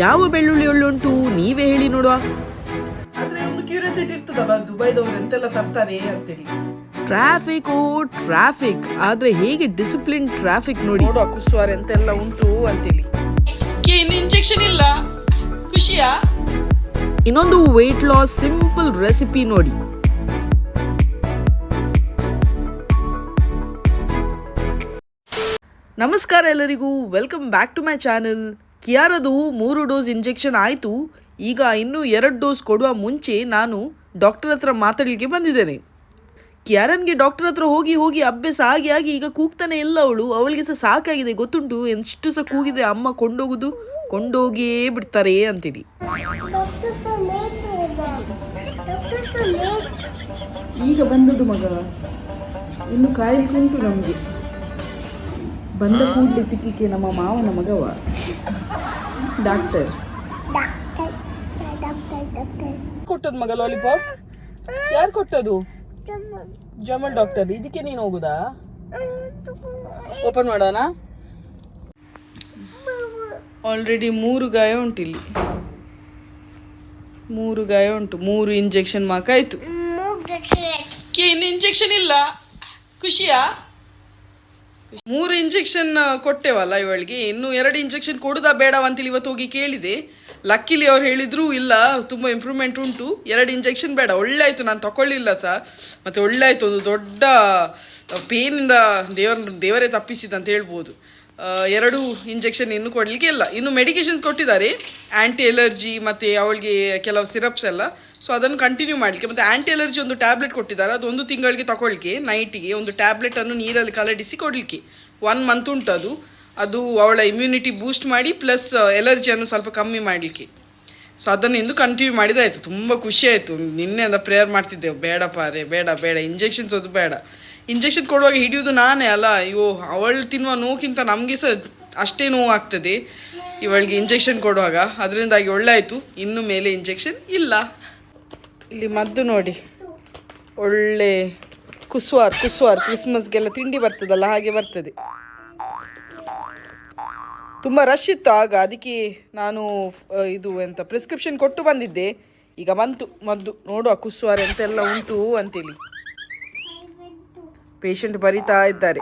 ಯಾವ ಬೆಳ್ಳುಳ್ಳಿ ಒಳ್ಳುಂಟು ನೀವೇ ಹೇಳಿ ನೋಡುವ. ಆದ್ರೆ ಒಂದು ಕ್ಯೂರಿಯಾಸಿಟಿ ಇರ್ತದಲ್ಲ ದುಬೈದವ್ರು ಎಂತೆಲ್ಲ ತರ್ತಾರೆ ಅಂತೇಳಿ. ಟ್ರಾಫಿಕ್ ಓ ಟ್ರಾಫಿಕ್ ಆದ್ರೆ ಹೇಗೆ ಡಿಸಿಪ್ಲಿನ್ ಟ್ರಾಫಿಕ್ ನೋಡಿ. ನೋಡುವ ಕುಸುವಾರ ಎಂತೆಲ್ಲ ಉಂಟು ಅಂತೇಳಿ. ಇನ್ನು ಇಂಜೆಕ್ಷನ್ ಇಲ್ಲ. ಖುಷಿಯಾ? ಇನ್ನೊಂದು ವೆಯ್ಟ್ ಲಾಸ್ ಸಿಂಪಲ್ ರೆಸಿಪಿ ನೋಡಿ. ನಮಸ್ಕಾರ ಎಲ್ಲರಿಗೂ. Welcome back to my channel ಕಿಯಾರದು ಮೂರು ಡೋಸ್ ಇಂಜೆಕ್ಷನ್ ಆಯಿತು. ಈಗ ಇನ್ನೂ ಎರಡು ಡೋಸ್ ಕೊಡುವ ಮುಂಚೆ ನಾನು ಡಾಕ್ಟರ್ ಹತ್ರ ಮಾತಾಡಲಿಕ್ಕೆ ಬಂದಿದ್ದೇನೆ. ಕ್ಯಾರನ್ಗೆ ಡಾಕ್ಟರ್ ಹತ್ರ ಹೋಗಿ ಹೋಗಿ ಅಭ್ಯಾಸ ಆಗಿ ಆಗಿ ಈಗ ಕೂಗ್ತಾನೆ ಇಲ್ಲ ಅವಳು. ಅವಳಿಗೆ ಸಹ ಸಾಕಾಗಿದೆ. ಗೊತ್ತುಂಟು? ಎಷ್ಟು ಸಹ ಕೂಗಿದ್ರೆ ಅಮ್ಮ ಕೊಂಡೋಗುದು? ಕೊಂಡೋಗಿಯೇ ಬಿಡ್ತಾರೆ late. ಈಗ ಬಂದದ್ದು ಮಗ. ಇನ್ನು ಕಾಯಿಲ್ ಕುಂಟು ನಮಗೆ. ಬಂದ ಕೂಡಲೇ ಸಿಕ್ಕಲಿಕ್ಕೆ ನಮ್ಮ ಮಾವನ ಮಗವ. ಡಾಕ್ಟರ್. ಕೊಟ್ಟದ್ ಮಗ ಲಾಲಿಪಾಪ್ ಯಾರು ಕೊಟ್ಟದು? ಜಮಲ್ ಡಾಕ್ಟರ್ ಇದಕ್ಕೆ ನೀನು ಹೋಗುದಾ? ಓಪನ್ ಮಾಡೋಣ. ಆಲ್ರೆಡಿ ಮೂರು ಗಾಯ ಇಲ್ಲಿ ಮೂರು ಗಾಯ ಉಂಟು. ಮೂರು ಇಂಜೆಕ್ಷನ್ ಮಾಕಾಯ್ತು. ಇನ್ನು ಇಂಜೆಕ್ಷನ್ ಇಲ್ಲ. ಖುಷಿಯಾ? ಮೂರು ಇಂಜೆಕ್ಷನ್ ಕೊಟ್ಟೆವಲ್ಲ ಇವಳಿಗೆ. ಇನ್ನು ಎರಡು ಇಂಜೆಕ್ಷನ್ ಕೊಡುದಾ ಬೇಡವ ಅಂತೇಳಿ ಇವತ್ತು ಹೋಗಿ ಕೇಳಿದೆ. ಲಕ್ಕಿಲಿ ಅವ್ರು ಹೇಳಿದ್ರು ಇಲ್ಲ, ತುಂಬಾ ಇಂಪ್ರೂವ್ಮೆಂಟ್ ಉಂಟು. ಎರಡು ಇಂಜೆಕ್ಷನ್ ಬೇಡ. ಒಳ್ಳೆ ಆಯ್ತು ನಾನು ತಗೊಳ್ಳಿಲ್ಲ ಸಹ ಮತ್ತೆ ಒಳ್ಳೆ ಆಯ್ತು ಒಂದು ದೊಡ್ಡ ಪೇನಿಂದ ದೇವರ, ದೇವರೇ ತಪ್ಪಿಸಿದ ಅಂತ ಹೇಳ್ಬೋದು. ಎರಡು ಇಂಜೆಕ್ಷನ್ ಇನ್ನು ಕೊಡಲಿಕ್ಕೆ ಇಲ್ಲ. ಇನ್ನು ಮೆಡಿಕೇಶನ್ಸ್ ಕೊಟ್ಟಿದ್ದಾರೆ. ಆಂಟಿ ಎಲರ್ಜಿ ಮತ್ತೆ ಅವಳಿಗೆ ಕೆಲವು ಸಿರಪ್ಸ್ ಎಲ್ಲ. ಸೊ ಅದನ್ನು ಕಂಟಿನ್ಯೂ ಮಾಡಲಿಕ್ಕೆ. ಮತ್ತು ಆ್ಯಂಟಿ ಅಲರ್ಜಿ ಒಂದು ಟ್ಯಾಬ್ಲೆಟ್ ಕೊಟ್ಟಿದ್ದಾರೆ. ಅದು ಒಂದು ತಿಂಗಳಿಗೆ ತಗೊಳ್ಳಿಕ್ಕೆ ನೈಟಿಗೆ ಒಂದು ಟ್ಯಾಬ್ಲೆಟನ್ನು ನೀರಲ್ಲಿ ಕಲಡಿಸಿ ಕೊಡಲಿಕ್ಕೆ. ಒನ್ ಮಂತ್ ಉಂಟು ಅದು ಅದು ಅವಳ ಇಮ್ಯುನಿಟಿ ಬೂಸ್ಟ್ ಮಾಡಿ ಪ್ಲಸ್ ಎಲರ್ಜಿಯನ್ನು ಸ್ವಲ್ಪ ಕಮ್ಮಿ ಮಾಡಲಿಕ್ಕೆ. ಸೊ ಅದನ್ನು ಇಂದು ಕಂಟಿನ್ಯೂ ಮಾಡಿದಾಯ್ತು. ತುಂಬ ಖುಷಿ ಆಯಿತು. ನಿನ್ನೆಯಿಂದ ಪ್ರೇಯರ್ ಮಾಡ್ತಿದ್ದೆವು ಬೇಡಪ್ಪ ರೇ ಬೇಡ ಬೇಡ. ಇಂಜೆಕ್ಷನ್ಸ್ ಅದು ಬೇಡ. ಇಂಜೆಕ್ಷನ್ ಕೊಡುವಾಗ ಹಿಡಿಯೋದು ನಾನೇ ಅಲ್ಲ. ಅಯ್ಯೋ, ಅವಳು ತಿನ್ನುವ ನೋಕ್ಕಿಂತ ನಮಗೆ ಸಹ ಅಷ್ಟೇ ನೋವು ಆಗ್ತದೆ ಇವಳಿಗೆ ಇಂಜೆಕ್ಷನ್ ಕೊಡುವಾಗ. ಅದರಿಂದಾಗಿ ಒಳ್ಳೆ ಆಯಿತು ಇನ್ನು ಮೇಲೆ ಇಂಜೆಕ್ಷನ್ ಇಲ್ಲ. ಇಲ್ಲಿ ಮದ್ದು ನೋಡಿ. ಒಳ್ಳೆ ಕುಸುವಾರ್ ಕುಸುವಾರ್, ಕ್ರಿಸ್ಮಸ್ಗೆಲ್ಲ ತಿಂಡಿ ಬರ್ತದಲ್ಲ, ಹಾಗೆ ಬರ್ತದೆ. ತುಂಬ ರಶ್ ಇತ್ತು ಆಗ, ಅದಕ್ಕೆ ನಾನು ಇದು ಎಂತ ಪ್ರಿಸ್ಕ್ರಿಪ್ಷನ್ ಕೊಟ್ಟು ಬಂದಿದ್ದೆ. ಈಗ ಬಂತು, ಮದ್ದು. ನೋಡುವ ಕುಸ್ವಾರ ಎಂತೆಲ್ಲ ಉಂಟು ಅಂತೇಳಿ. ಪೇಷಂಟ್ ಬರಿತಾ ಇದ್ದಾರೆ.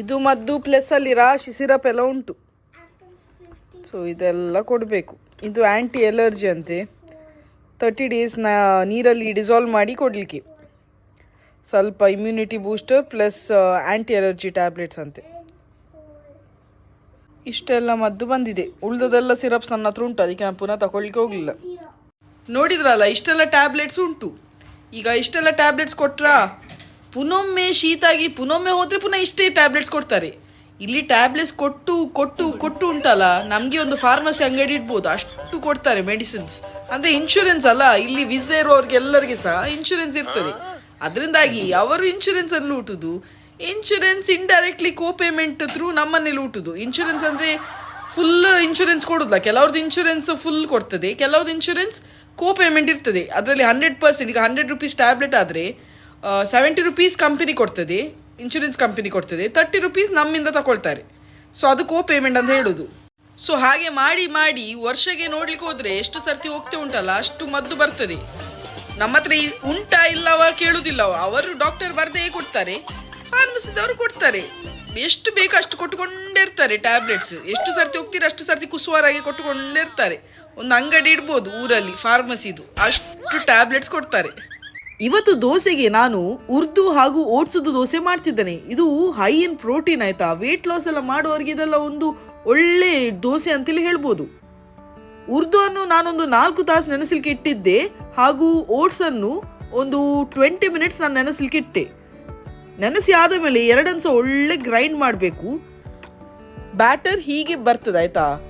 ಇದು ಮದ್ದು ಪ್ಲಸ್ ಅಲ್ಲಿ ರಾಶಿ ಸಿರಪ್ ಎಲ್ಲ ಉಂಟು. ಸೊ ಇದೆಲ್ಲ ಕೊಡಬೇಕು. ಇದು ಆ್ಯಂಟಿ ಎಲರ್ಜಿ ಅಂತೆ ತರ್ಟಿ ಡೇಸ್ನ ನೀರಲ್ಲಿ ಡಿಸಾಲ್ವ್ ಮಾಡಿ ಕೊಡಲಿಕ್ಕೆ. ಸ್ವಲ್ಪ immunity booster plus anti allergy tablets ಅಂತೆ. ಇಷ್ಟೆಲ್ಲ ಮದ್ದು ಬಂದಿದೆ. ಉಳ್ದದೆಲ್ಲ ಸಿರಪ್ಸ್ ನನ್ನ ಹತ್ರ ಉಂಟು. ಅದಕ್ಕೆ ನಾನು ಪುನಃ ತಗೊಳ್ಳಿಕ್ಕೆ ಹೋಗಲಿಲ್ಲ. ನೋಡಿದ್ರಲ್ಲ, ಇಷ್ಟೆಲ್ಲ ಟ್ಯಾಬ್ಲೆಟ್ಸ್ ಉಂಟು. ಈಗ ಇಷ್ಟೆಲ್ಲ ಟ್ಯಾಬ್ಲೆಟ್ಸ್ ಕೊಟ್ರಾ? ಪುನೊಮ್ಮೆ ಶೀತಾಗಿ ಪುನೊಮ್ಮೆ ಹೋದರೆ ಪುನಃ ಇಷ್ಟೇ ಟ್ಯಾಬ್ಲೆಟ್ಸ್ ಕೊಡ್ತಾರೆ. ಇಲ್ಲಿ ಟ್ಯಾಬ್ಲೆಟ್ಸ್ ಕೊಟ್ಟು ಕೊಟ್ಟು ಕೊಟ್ಟು ಉಂಟಲ್ಲ? ನಮಗೆ ಒಂದು ಫಾರ್ಮಸಿ ಅಂಗಡಿ ಇಡ್ಬೋದು. ಅಷ್ಟು ಕೊಡ್ತಾರೆ ಮೆಡಿಸಿನ್ಸ್ ಅಂದ್ರೆ ಇನ್ಶೂರೆನ್ಸ್ ಅಲ್ಲ, ಇಲ್ಲಿ ವಿಸಾ ಇರೋರ್ಗೆಲ್ಲರಿಗೆ ಸಹ ಇನ್ಶೂರೆನ್ಸ್ ಇರ್ತದೆ. ಅದರಿಂದಾಗಿ ಅವರು ಇನ್ಶೂರೆನ್ಸ್ ಅನ್ನು ಲೂಟುದು. Insurance indirectly co payment through ನಮ್ಮನ್ನೇ ಲೂಟುದು. ಇನ್ಶೂರೆನ್ಸ್ ಅಂದ್ರೆ ಫುಲ್ ಇನ್ಶೂರೆನ್ಸ್ ಕೊಡುದಿಲ್ಲ. ಕೆಲವ್ರದ್ದು ಇನ್ಶೂರೆನ್ಸ್ ಫುಲ್ ಕೊಡ್ತದೆ ಕೆಲವ್ರದ್ದು ಇನ್ಶೂರೆನ್ಸ್ ಕೋ ಪೇಮೆಂಟ್ ಇರ್ತದೆ. ಅದರಲ್ಲಿ ಹಂಡ್ರೆಡ್ ಪರ್ಸೆಂಟ್ ಈಗ ಹಂಡ್ರೆಡ್ ರುಪೀಸ್ ಟ್ಯಾಬ್ಲೆಟ್ ಆದರೆ ಸೆವೆಂಟಿ ರುಪೀಸ್ ಕಂಪನಿ ಕೊಡ್ತದೆ. ಇನ್ಶೂರೆನ್ಸ್ ಕಂಪನಿ ಕೊಡ್ತದೆ. ತರ್ಟಿ ರುಪೀಸ್ ನಮ್ಮಿಂದ ತಗೊಳ್ತಾರೆ ಸೊ ಅದು ಕೋ ಪೇಮೆಂಟ್ ಅಂತ ಹೇಳೋದು. ಸೊ ಹಾಗೆ ಮಾಡಿ ಮಾಡಿ ವರ್ಷಗೆ ನೋಡ್ಲಿಕ್ಕೆ ಹೋದ್ರೆ ಎಷ್ಟು ಸರ್ತಿ ಹೋಗ್ತೇ ಉಂಟಲ್ಲ, ಅಷ್ಟು ಮದ್ದು ಬರ್ತದೆ. ನಮ್ಮ ಹತ್ರ ಉಂಟಾ ಇಲ್ಲವ ಕೇಳುದಿಲ್ಲವ, ಅವರು ಡಾಕ್ಟರ್ ಬರ್ದೇ ಕೊಡ್ತಾರೆ ಫಾರ್ಮಸಿದವರು ಕೊಡ್ತಾರೆ. ಎಷ್ಟು ಬೇಕು ಅಷ್ಟು ಕೊಟ್ಟುಕೊಂಡೇ ಇರ್ತಾರೆ ಟ್ಯಾಬ್ಲೆಟ್ಸ್ ಎಷ್ಟು ಸರ್ತಿ ಹೋಗ್ತೀರ, ಅಷ್ಟು ಸರ್ತಿ ಕುಸುವಾರಾಗಿ ಕೊಟ್ಟುಕೊಂಡೇ ಇರ್ತಾರೆ. ಒಂದು ಅಂಗಡಿ ಇಡ್ಬೋದು ಊರಲ್ಲಿ ಫಾರ್ಮಸಿದು ಅಷ್ಟು ಟ್ಯಾಬ್ಲೆಟ್ಸ್ ಕೊಡ್ತಾರೆ. ಇವತ್ತು ದೋಸೆಗೆ ನಾನು ಉರ್ದು ಹಾಗೂ ಓಟ್ಸದು ದೋಸೆ ಮಾಡ್ತಿದ್ದೇನೆ. ಇದು ಹೈ ಇನ್ ಪ್ರೋಟೀನ್ ಆಯ್ತಾ? ವೇಟ್ ಲಾಸ್ ಎಲ್ಲ ಮಾಡೋರಿಗೆ ಇದೆಲ್ಲ ಒಂದು ಒಳ್ಳೆ ದೋಸೆ ಅಂತೇಳಿ ಹೇಳ್ಬೋದು. ಉರ್ದು ಅನ್ನು ನಾನೊಂದು ನಾಲ್ಕು ತಾಸು ನೆನೆಸಲಿಕ್ಕೆ ಇಟ್ಟಿದ್ದೆ ಹಾಗೂ ಓಟ್ಸನ್ನು ಒಂದು ಟ್ವೆಂಟಿ ಮಿನಿಟ್ಸ್ ನಾನು ನೆನೆಸಲಿಕ್ಕೆ ಇಟ್ಟೆ. ನೆನೆಸಿ ಆದ ಮೇಲೆ ಎರಡನ್ನು ಸಹ ಒಳ್ಳೆ ಗ್ರೈಂಡ್ ಮಾಡಬೇಕು. ಬ್ಯಾಟರ್ ಹೀಗೆ ಬರ್ತದೆ ಆಯ್ತಾ?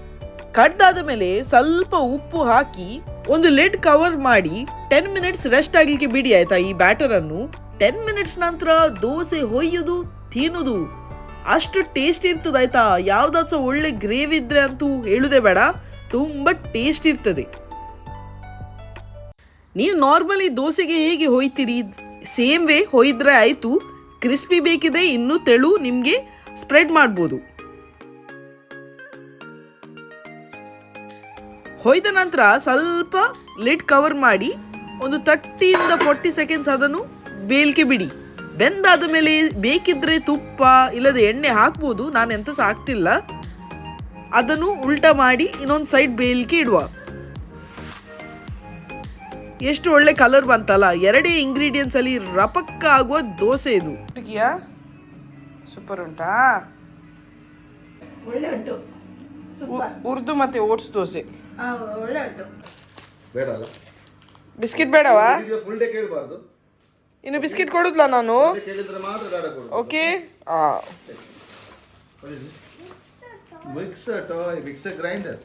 ಕಡ್ದಾದ ಮೇಲೆ ಸ್ವಲ್ಪ ಉಪ್ಪು ಹಾಕಿ ಒಂದು ಲೆಡ್ ಕವರ್ ಮಾಡಿ ಟೆನ್ ಮಿನಿಟ್ಸ್ ರೆಸ್ಟ್ ಆಗಲಿಕ್ಕೆ ಬಿಡಿ ಆಯ್ತಾ ಈ ಬ್ಯಾಟರ್ ಅನ್ನು. ಟೆನ್ ಮಿನಿಟ್ಸ್ ನಂತರ ದೋಸೆ ಹೊಯ್ಯೋದು, ತಿನ್ನುದು. ಅಷ್ಟು ಟೇಸ್ಟ್ ಇರ್ತದೆ ಆಯ್ತಾ? ಯಾವುದಾದ್ರು ಸಹ ಒಳ್ಳೆ ಗ್ರೇವಿ ಇದ್ರೆ ಅಂತೂ ಹೇಳುದೇ ಬೇಡ. ತುಂಬಾ ಟೇಸ್ಟ್ ಇರ್ತದೆ. ನೀವು ನಾರ್ಮಲಿ ದೋಸೆಗೆ ಹೇಗೆ ಹೊಯ್ತೀರಿ? ಸೇಮ್ ವೇ ಹೊಯ್ದ್ರೆ ಆಯಿತು. ಕ್ರಿಸ್ಪಿ ಬೇಕಿದ್ರೆ ಇನ್ನೂ ತೆಳು, ನಿಮಗೆ ಸ್ಪ್ರೆಡ್ ಮಾಡ್ಬೋದು. ಹೊಯ್ದ ನಂತರ ಸ್ವಲ್ಪ ಲಿಡ್ ಕವರ್ ಮಾಡಿ ಒಂದು ತರ್ಟಿಯಿಂದ ಫೋರ್ಟಿ ಸೆಕೆಂಡ್ಸ್ ಅದನ್ನು ಬೇಲ್ಕೆ ಬಿಡಿ. ಬೆಂದಾದ ಮೇಲೆ ಬೇಕಿದ್ರೆ ತುಪ್ಪ ಇಲ್ಲದೆ ಎಣ್ಣೆ ಹಾಕ್ಬೋದು ನಾನು ಎಂತ ಸಹ ಹಾಕ್ತಿಲ್ಲ. ಅದನ್ನು ಉಲ್ಟಾ ಮಾಡಿ ಇನ್ನೊಂದು ಸೈಡ್ ಬೇಯಲಿಕ್ಕೆ ಇಡುವ. ಎಷ್ಟು ಒಳ್ಳೆ ಕಲರ್ ಬಂತಲ್ಲ ಎರಡೇ ಇಂಗ್ರೀಡಿಯೆಂಟ್ಸ್ ಅಲ್ಲಿ ರಪಕ್ಕ ಆಗುವ ದೋಸೆ ಇದು. ಸೂಪರ್ ಉಂಟಾ? ಉರ್ದು ಮತ್ತೆ ಓಟ್ಸ್ ದೋಸೆ. ಬೇಡ ಅಲ್ಲ? ಬಿಸ್ಕಿಟ್ ಬೇಡವಾ? ಫುಲ್ ಡೇ ಕೇಳಬಾರ್ದು. ಇನ್ನು ಬಿಸ್ಕಿಟ್ ಕೊಡುದ್ಲಾ ನಾನು? ಕೇಳಿದ್ರೆ ಮಾತ್ರ ದಾಡ ಕೊಡು ಓಕೆ ಆ. ಮಿಕ್ಸರ್ ಟಾಯ್ ಮಿಕ್ಸರ್ ಗ್ರೈಂಡರ್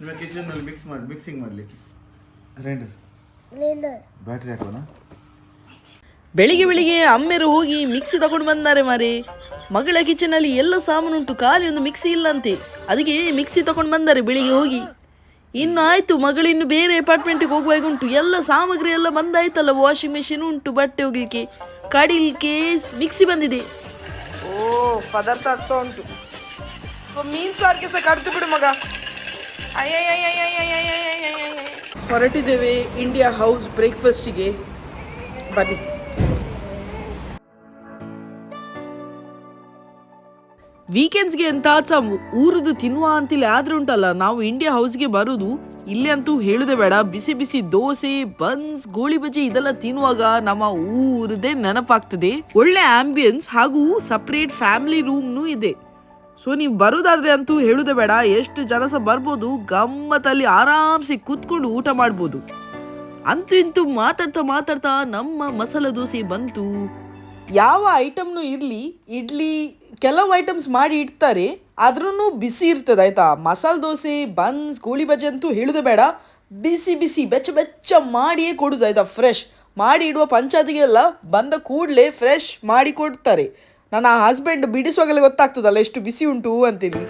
ನಿಮ್ಮ ಕಿಚನಲ್ಲಿ ಮಿಕ್ಸ್ ಮಾಡಿ ಮಿಕ್ಸಿಂಗ್ ಮಾಡಲಿಕ್ಕೆ. ಗ್ರೈಂಡರ್ ಬ್ಯಾಟ್ರಿ ಹಾಕೋಣ? ಬೆಳಿಗ್ಗೆ ಬೆಳಿಗ್ಗೆ ಅಮ್ಮೆರು ಹೋಗಿ ಮಿಕ್ಸಿ ತಗೊಂಡು ಬಂದಾರೆ ಮಾರಿ. ಮಗಳ ಕಿಚನಲ್ಲಿ ಎಲ್ಲ ಸಾಮಾನು ಉಂಟು ಖಾಲಿ ಒಂದು ಮಿಕ್ಸಿ ಇಲ್ಲಂತೆ ಅದಕ್ಕೆ ಮಿಕ್ಸಿ ತಗೊಂಡು ಬಂದಾರೆ ಬೆಳಿಗ್ಗೆ ಹೋಗಿ. ಇನ್ನು ಆಯಿತು ಮಗಳಿನ್ನು ಬೇರೆ ಅಪಾರ್ಟ್ಮೆಂಟಿಗೆ ಹೋಗುವಾಗ ಉಂಟು. ಎಲ್ಲ ಸಾಮಗ್ರಿ ಎಲ್ಲ ಬಂದಾಯ್ತಲ್ಲ ವಾಷಿಂಗ್ ಮೆಷಿನ್ ಉಂಟು, ಬಟ್ಟೆ ಒಗಿಲಿಕ್ಕೆ. ಕಡಿಲಿಕ್ಕೆ ಮಿಕ್ಸಿ ಬಂದಿದೆ. ಓ, ಪದಾರ್ಥ ಆಗ್ತಾ ಉಂಟು. ಮೀನು ಸಾರಿಗೆ ಸಹ ಕಡ್ದು ಬಿಡು ಮಗ. ಹೊರಟಿದ್ದೇವೆ ಇಂಡಿಯಾ ಹೌಸ್ ಬ್ರೇಕ್ಫಾಸ್ಟಿಗೆ ಬನ್ನಿ ವೀಕೆಂಡ್ಸ್ಗೆ ಅಂತ ಊರದು ತಿನ್ನುವ ಅಂತಿಲ್ಲ, ಆದ್ರೆ ಉಂಟಲ್ಲ, ನಾವು ಇಂಡಿಯಾ ಹೌಸ್ಗೆ ಬರೋದು, ಇಲ್ಲಿ ಅಂತೂ ಹೇಳುದೇ ಬೇಡ, ಬಿಸಿ ಬಿಸಿ ದೋಸೆ ಬನ್ಸ್ ಗೋಳಿ ಬಜ್ಜಿ ಇದೆಲ್ಲ ತಿನ್ನುವಾಗ ನಮ್ಮ ಊರದೇ ನೆನಪಾಗ್ತದೆ. ಒಳ್ಳೆ ಆಂಬಿಯನ್ಸ್ ಹಾಗೂ ಸಪ್ರೇಟ್ ಫ್ಯಾಮಿಲಿ ರೂಮ್ನೂ ಇದೆ. ಸೊ ನೀವು ಬರೋದಾದ್ರೆ ಅಂತೂ ಹೇಳುದೇ ಬೇಡ, ಎಷ್ಟು ಜನ ಸಹ ಬರ್ಬೋದು, ಗಮ್ಮತ್ತಲ್ಲಿ ಆರಾಮ್ಸೆ ಕೂತ್ಕೊಂಡು ಊಟ ಮಾಡ್ಬೋದು. ಅಂತೂ ಇಂತೂ ಮಾತಾಡ್ತಾ ಮಾತಾಡ್ತಾ ನಮ್ಮ ಮಸಾಲೆ ದೋಸೆ ಬಂತು. ಯಾವ ಐಟಮ್ನು ಇರಲಿ, ಇಡ್ಲಿ ಕೆಲವು ಐಟಮ್ಸ್ ಮಾಡಿ ಇಡ್ತಾರೆ ಆದ್ರೂ ಬಿಸಿ ಇರ್ತದೆ, ಆಯ್ತಾ? ಮಸಾಲೆ ದೋಸೆ ಬನ್ಸ್ ಗೋಳಿ ಬಜ್ಜಿ ಅಂತೂ ಹೇಳೋದು ಬೇಡ. ಬಿಸಿ ಬಿಸಿ, ಬೆಚ್ಚ ಬೆಚ್ಚ ಮಾಡಿಯೇ ಕೊಡುದು, ಆಯ್ತಾ? ಫ್ರೆಶ್ ಮಾಡಿ ಇಡುವ ಪಂಚಾಯತಿಗೆಲ್ಲ ಬಂದ ಕೂಡಲೇ ಫ್ರೆಶ್ ಮಾಡಿ ಕೊಡ್ತಾರೆ. ನನ್ನ ಹಸ್ಬೆಂಡ್ ಬಿಡಿಸುವಾಗಲೇ ಗೊತ್ತಾಗ್ತದಲ್ಲ, ಎಷ್ಟು ಬಿಸಿ ಉಂಟು ಅಂತೇಳಿ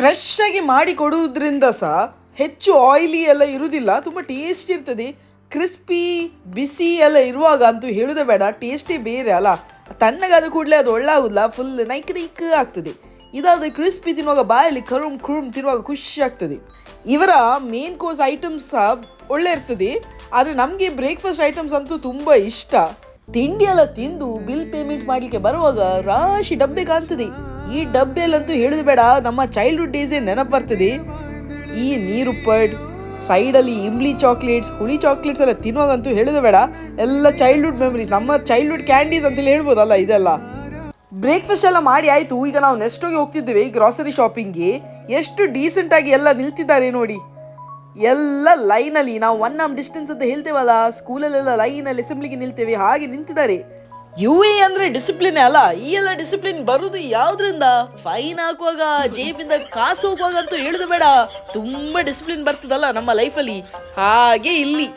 ಫ್ರೆಶ್ ಆಗಿ ಮಾಡಿ ಕೊಡುವುದರಿಂದ ಸಹ ಹೆಚ್ಚು ಆಯಿಲಿ ಎಲ್ಲ ಇರುವುದಿಲ್ಲ ತುಂಬ ಟೇಸ್ಟ್ ಇರ್ತದೆ. ಕ್ರಿಸ್ಪಿ ಬಿಸಿ ಎಲ್ಲ ಇರುವಾಗ ಅಂತೂ ಹೇಳುದೇ ಬೇಡ ಟೇಸ್ಟೇ ಬೇರೆ ಅಲ್ಲ. ತಣ್ಣಗಾದ ಕೂಡಲೇ ಅದು ಒಳ್ಳಾಗುದಿಲ್ಲ ಫುಲ್ ನೈಕ್ ನೈಕ್ ಆಗ್ತದೆ. ಇದಾದ ಕ್ರಿಸ್ಪಿ ತಿನ್ನುವಾಗ ಬಾಯಲ್ಲಿ ಕರುಮ್ ಕುರುಮ್ ತಿನ್ನುವಾಗ ಖುಷಿ ಆಗ್ತದೆ. ಇವರ ಮೇನ್ ಕೋರ್ಸ್ ಐಟಮ್ಸ್ ಸಹ ಒಳ್ಳೆ ಇರ್ತದೆ. ಆದರೆ ನಮಗೆ ಬ್ರೇಕ್ಫಾಸ್ಟ್ ಐಟಮ್ಸ್ ಅಂತೂ ತುಂಬ ಇಷ್ಟ. ತಿಂಡಿ ಎಲ್ಲ ತಿಂದು ಬಿಲ್ ಪೇಮೆಂಟ್ ಮಾಡಲಿಕ್ಕೆ ಬರುವಾಗ ರಾಶಿ ಡಬ್ಬೆ ಕಾಣ್ತದೆ. ಈ ಡಬ್ಬಿಯಲ್ಲಂತೂ ಹೇಳುದು ಬೇಡ, ನಮ್ಮ ಚೈಲ್ಡ್ಹುಡ್ ಡೇಸೇ ನೆನಪು ಬರ್ತದೆ. ಈ ನೀರು ಪಡ್ ಸೈಡಲ್ಲಿ ಇಂಬ್ಲಿ ಚಾಕ್ಲೇಟ್ಸ್, ಹುಳಿ ಚಾಕ್ಲೇಟ್ಸ್ ಎಲ್ಲ ತಿನ್ನುವಾಗಂತೂ ಹೇಳೋದು ಬೇಡ. ಎಲ್ಲ ಚೈಲ್ಡ್ಹುಡ್ ಮೆಮರೀಸ್ ನಮ್ಮ ಚೈಲ್ಡ್ಹುಡ್ ಕ್ಯಾಂಡೀಸ್ ಅಂತೇಳಿ ಹೇಳ್ಬೋದಲ್ಲ ಇದೆಲ್ಲ. ಬ್ರೇಕ್ಫಾಸ್ಟ್ ಎಲ್ಲ ಮಾಡಿ ಆಯಿತು, ಈಗ ನಾವು ನೆಕ್ಸ್ಟ್ ಹೋಗಿ ಹೋಗ್ತಿದ್ದೇವೆ ಗ್ರಾಸರಿ ಶಾಪಿಂಗ್ಗೆ ಎಷ್ಟು ಡೀಸೆಂಟಾಗಿ ಎಲ್ಲ ನಿಲ್ತಿದ್ದಾರೆ ನೋಡಿ. ಎಲ್ಲ ಲೈನಲ್ಲಿ ನಾವು ಒನ್ ಆಮ್ ಡಿಸ್ಟೆನ್ಸ್ ಅಂತ ಹೇಳ್ತೇವಲ್ಲ ಸ್ಕೂಲಲ್ಲೆಲ್ಲ ಲೈನಲ್ಲಿ ಅಸೆಂಬ್ಲಿಗೆ ನಿಲ್ತೇವೆ, ಹಾಗೆ ನಿಂತಿದ್ದಾರೆ. ಯು ಎ ಅಂದ್ರೆ ಡಿಸಿಪ್ಲಿನ್ ಅಲ್ಲ? ಈ ಎಲ್ಲ ಡಿಸಿಪ್ಲಿನ್ ಬರುದು ಯಾವ್ದ್ರಿಂದ? ಫೈನ್ ಹಾಕುವಾಗ ಜೇಬಿಂದ ಕಾಸು ಹೋಗುವಾಗ ಅಂತೂ ಹೇಳುದು ಬೇಡ. ತುಂಬಾ ಡಿಸಿಪ್ಲಿನ್ ಬರ್ತದಲ್ಲ ನಮ್ಮ ಲೈಫಲ್ಲಿ ಹಾಗೆ ಇಲ್ಲಿ.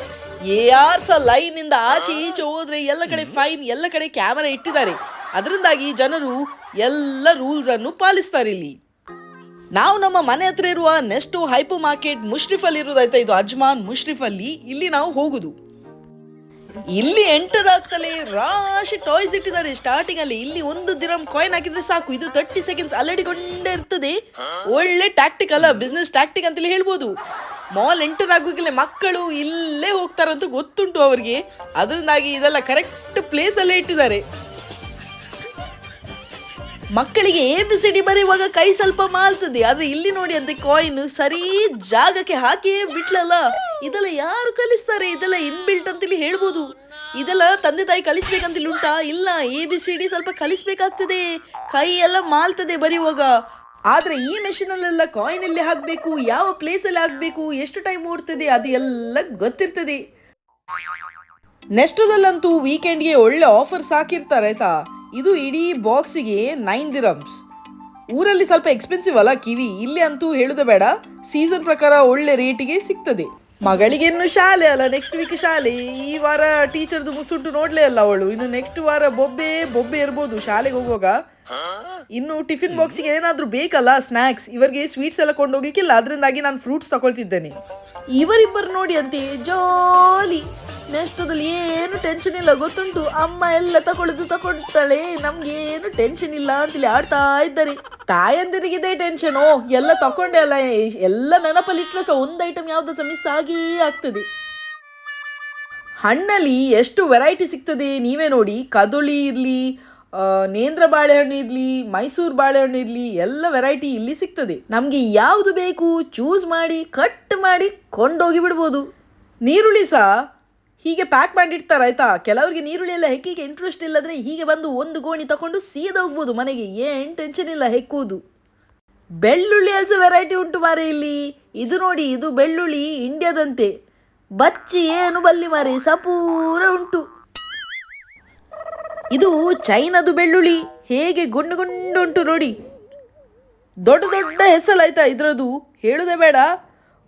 ಯಾರ್ ಸಹ ಲೈನ್ ಇಂದ ಆಚೆ ಈಚೆ ಹೋದ್ರೆ ಎಲ್ಲ ಕಡೆ ಫೈನ್ ಎಲ್ಲ ಕಡೆ ಕ್ಯಾಮರಾ ಇಟ್ಟಿದ್ದಾರೆ. ಅದರಿಂದಾಗಿ ಜನರು ಎಲ್ಲ ರೂಲ್ಸ್ ಅನ್ನು ಪಾಲಿಸ್ತಾರೆ ಇಲ್ಲಿ. ನಾವು ನಮ್ಮ ಮನೆ ಹತ್ರ ಇರುವ ನೆಕ್ಸ್ಟ್ ಹೈಪರ್ ಮಾರ್ಕೆಟ್ ಮುಷ್ರಿಫಲ್ಲಿ ಇರೋದಾಯ್ತಾ ಇದು ಅಜ್ಮಾನ್ ಮುಷ್ರಿಫಲ್ಲಿ. ಇಲ್ಲಿ ನಾವು ಹೋಗುದು. ಇಲ್ಲಿ ಎಂಟರ್ ಆಗ್ತಲೇ ರಾಶಿ ಟಾಯ್ಸ್ ಇಟ್ಟಿದ್ದಾರೆ. ಸ್ಟಾರ್ಟಿಂಗ್ ಅಲ್ಲಿ ಇಲ್ಲಿ ಒಂದು ದಿರಂ ಕಾಯಿನ್ ಹಾಕಿದ್ರೆ ಸಾಕು. ಇದು ತರ್ಟಿ ಸೆಕೆಂಡ್ಸ್ ಅಲ್ಲಡಿಕೊಂಡೇ ಇರ್ತದೆ. ಒಳ್ಳೆ ಟ್ಯಾಕ್ಟಿಕ್ ಅಲ್ಲ ಬಿಸ್ನೆಸ್ ಟ್ಯಾಕ್ಟಿಕ್ ಅಂತಲೇ ಹೇಳ್ಬೋದು. ಮಾಲ್ ಎಂಟರ್ ಆಗುವಾಗಲೇ ಮಕ್ಕಳು ಇಲ್ಲೇ ಹೋಗ್ತಾರಂತ ಗೊತ್ತುಂಟು ಅವರಿಗೆ. ಅದರಿಂದಾಗಿ ಇದೆಲ್ಲ ಕರೆಕ್ಟ್ ಪ್ಲೇಸ್ ಅಲ್ಲೇ ಇಟ್ಟಿದ್ದಾರೆ. ಮಕ್ಕಳಿಗೆ ಎ ಬಿ ಸಿ ಡಿ ಬರೆಯುವಾಗ ಕೈ ಸ್ವಲ್ಪ ಮಾಲ್ತದೆ. ಆದ್ರೆ ಇಲ್ಲಿ ನೋಡಿ ಅಂತ ಕಾಯಿನ್ ಸರಿ ಜಾಗಕ್ಕೆ ಹಾಕಿ ಬಿಟ್ಲಲ್ಲ. ಇದೆಲ್ಲ ಯಾರು ಕಲಿಸ್ತಾರೆ? ಇದೆಲ್ಲ ಇನ್ಬಿಲ್ಟ್ ಅಂತೇಳಿ ಹೇಳ್ಬೋದು. ಇದೆಲ್ಲ ತಂದೆ ತಾಯಿ ಕಲಿಸ್ಬೇಕಂತೇಳಿ ಉಂಟಾ? ಇಲ್ಲ ಎ ಬಿ ಸಿ ಡಿ ಸ್ವಲ್ಪ ಕಲಿಸ್ಬೇಕಾಗ್ತದೆ. ಕೈ ಎಲ್ಲ ಮಾಲ್ತದೆ ಬರೆಯುವಾಗ. ಆದರೆ ಈ ಮೆಷಿನಲ್ಲೆಲ್ಲ ಕಾಯಿನ್ ಎಲ್ಲಿ ಹಾಕಬೇಕು, ಯಾವ ಪ್ಲೇಸಲ್ಲಿ ಹಾಕಬೇಕು, ಎಷ್ಟು ಟೈಮ್ ಓಡ್ತದೆ ಅದು ಎಲ್ಲ ಗೊತ್ತಿರ್ತದೆ. ನೆಕ್ಸ್ಟದಲ್ಲಂತೂ ವೀಕೆಂಡ್ಗೆ ಒಳ್ಳೆ ಆಫರ್ಸ್ ಹಾಕಿರ್ತಾರೆ, ಆಯ್ತಾ? ಇದು ಇಡೀ ಬಾಕ್ಸಿಗೆ ನೈನ್ ದಿರಮ್ಸ್ ಊರಲ್ಲಿ ಸ್ವಲ್ಪ ಎಕ್ಸ್ಪೆನ್ಸಿವ್ ಅಲ್ಲ ಕಿವಿ? ಇಲ್ಲಿ ಅಂತೂ ಹೇಳುದ ಬೇಡ. ಸೀಸನ್ ಪ್ರಕಾರ ಒಳ್ಳೆ ರೇಟಿಗೆ ಸಿಗ್ತದೆ. ಮಗಳಿಗೆ ಇನ್ನು ಶಾಲೆ ಅಲ್ಲ ನೆಕ್ಸ್ಟ್ ವೀಕ್ ಶಾಲೆ. ಈ ವಾರ ಟೀಚರ್ದು ಮುಸುಂಟು ನೋಡ್ಲೇ ಅಲ್ಲ ಅವಳು. ಇನ್ನು ನೆಕ್ಸ್ಟ್ ವಾರ ಬೊಬ್ಬೆ ಬೊಬ್ಬೆ ಇರ್ಬೋದು ಶಾಲೆಗೆ ಹೋಗುವಾಗ. ಇನ್ನು ಟಿಫಿನ್ ಬಾಕ್ಸಿಗೆ ಏನಾದರೂ ಬೇಕಲ್ಲ ಸ್ನಾಕ್ಸ್ ಇವರಿಗೆ ಸ್ವೀಟ್ಸ್ ಎಲ್ಲ ಕೊಂಡೋಗ್ಲಿಕ್ಕಿಲ್ಲ. ಅದರಿಂದಾಗಿ ನಾನು ಫ್ರೂಟ್ಸ್ ತಗೊಳ್ತಿದ್ದೇನೆ. ಇವರಿಬ್ಬರು ನೋಡಿ ಅಂತೆ ಜಾಲಿ ನೆಕ್ಸ್ಟದಲ್ಲಿ ಏನು ಟೆನ್ಷನ್ ಇಲ್ಲ, ಗೊತ್ತುಂಟು. ಅಮ್ಮ ಎಲ್ಲ ತಗೊಳ್ಳೋದು ತಗೊಳ್ತಾಳೆ ನಮ್ಗೆ ಏನು ಟೆನ್ಷನ್ ಇಲ್ಲ ಅಂತೇಳಿ ಆಡ್ತಾ ಇದ್ದಾರೆ. ತಾಯಂದಿರಿಗಿದೆ ಟೆನ್ಷನ್ ಓ, ಎಲ್ಲ ತಕೊಂಡೆ ಅಲ್ಲ. ಎಲ್ಲ ನೆನಪಲ್ಲಿಟ್ರೆ ಸಹ ಒಂದು ಐಟಮ್ ಯಾವ್ದು ಸಹ ಮಿಸ್ ಆಗೇ ಆಗ್ತದೆ. ಹಣ್ಣಲ್ಲಿ ಎಷ್ಟು ವೆರೈಟಿ ಸಿಗ್ತದೆ ನೀವೇ ನೋಡಿ. ಕದುಳಿ ಇರಲಿ ನೇಂದ್ರ ಬಾಳೆಹಣ್ಣು ಇರಲಿ, ಮೈಸೂರು ಬಾಳೆಹಣ್ಣು ಇರಲಿ, ಎಲ್ಲ ವೆರೈಟಿ ಇಲ್ಲಿ ಸಿಗ್ತದೆ. ನಮಗೆ ಯಾವುದು ಬೇಕು ಚೂಸ್ ಮಾಡಿ ಕಟ್ ಮಾಡಿ ಕೊಂಡೋಗಿ ಬಿಡ್ಬೋದು. ನೀರುಳ್ಳಿ ಸಹ ಹೀಗೆ ಪ್ಯಾಕ್ ಮಾಡಿರ್ತಾರೆ ಆಯ್ತಾ? ಕೆಲವರಿಗೆ ನೀರುಳ್ಳಿ ಎಲ್ಲ ಹೆಕ್ಕಿಗೆ ಇಂಟ್ರೆಸ್ಟ್ ಇಲ್ಲದ್ರೆ ಹೀಗೆ ಬಂದು ಒಂದು ಗೋಣಿ ತಗೊಂಡು ಸೀದಾ ಹೋಗ್ಬೋದು. ಮನೆಗೆ ಏನು ಟೆನ್ಷನ್ ಇಲ್ಲ ಹೆಕ್ಕುವುದು. ಬೆಳ್ಳುಳ್ಳಿ ಅಲ್ಸ ವೆರೈಟಿ ಉಂಟು ಮಾರೆ ಇಲ್ಲಿ. ಇದು ನೋಡಿ, ಇದು ಬೆಳ್ಳುಳ್ಳಿ ಇಂಡಿಯಾದಂತೆ ಬಚ್ಚಿ ಏನು ಬಲ್ಲಿ ಮಾರೆ, ಸಪೂರ ಉಂಟು. ಇದು ಚೈನದು ಬೆಳ್ಳುಳ್ಳಿ. ಹೇಗೆ ಗುಂಡು ಗುಂಡು ಉಂಟು ನೋಡಿ. ದೊಡ್ಡ ದೊಡ್ಡ ಹೆಸಲಾಯ್ತಾ ಇದ್ರದು. ಹೇಳುದೇ ಬೇಡ.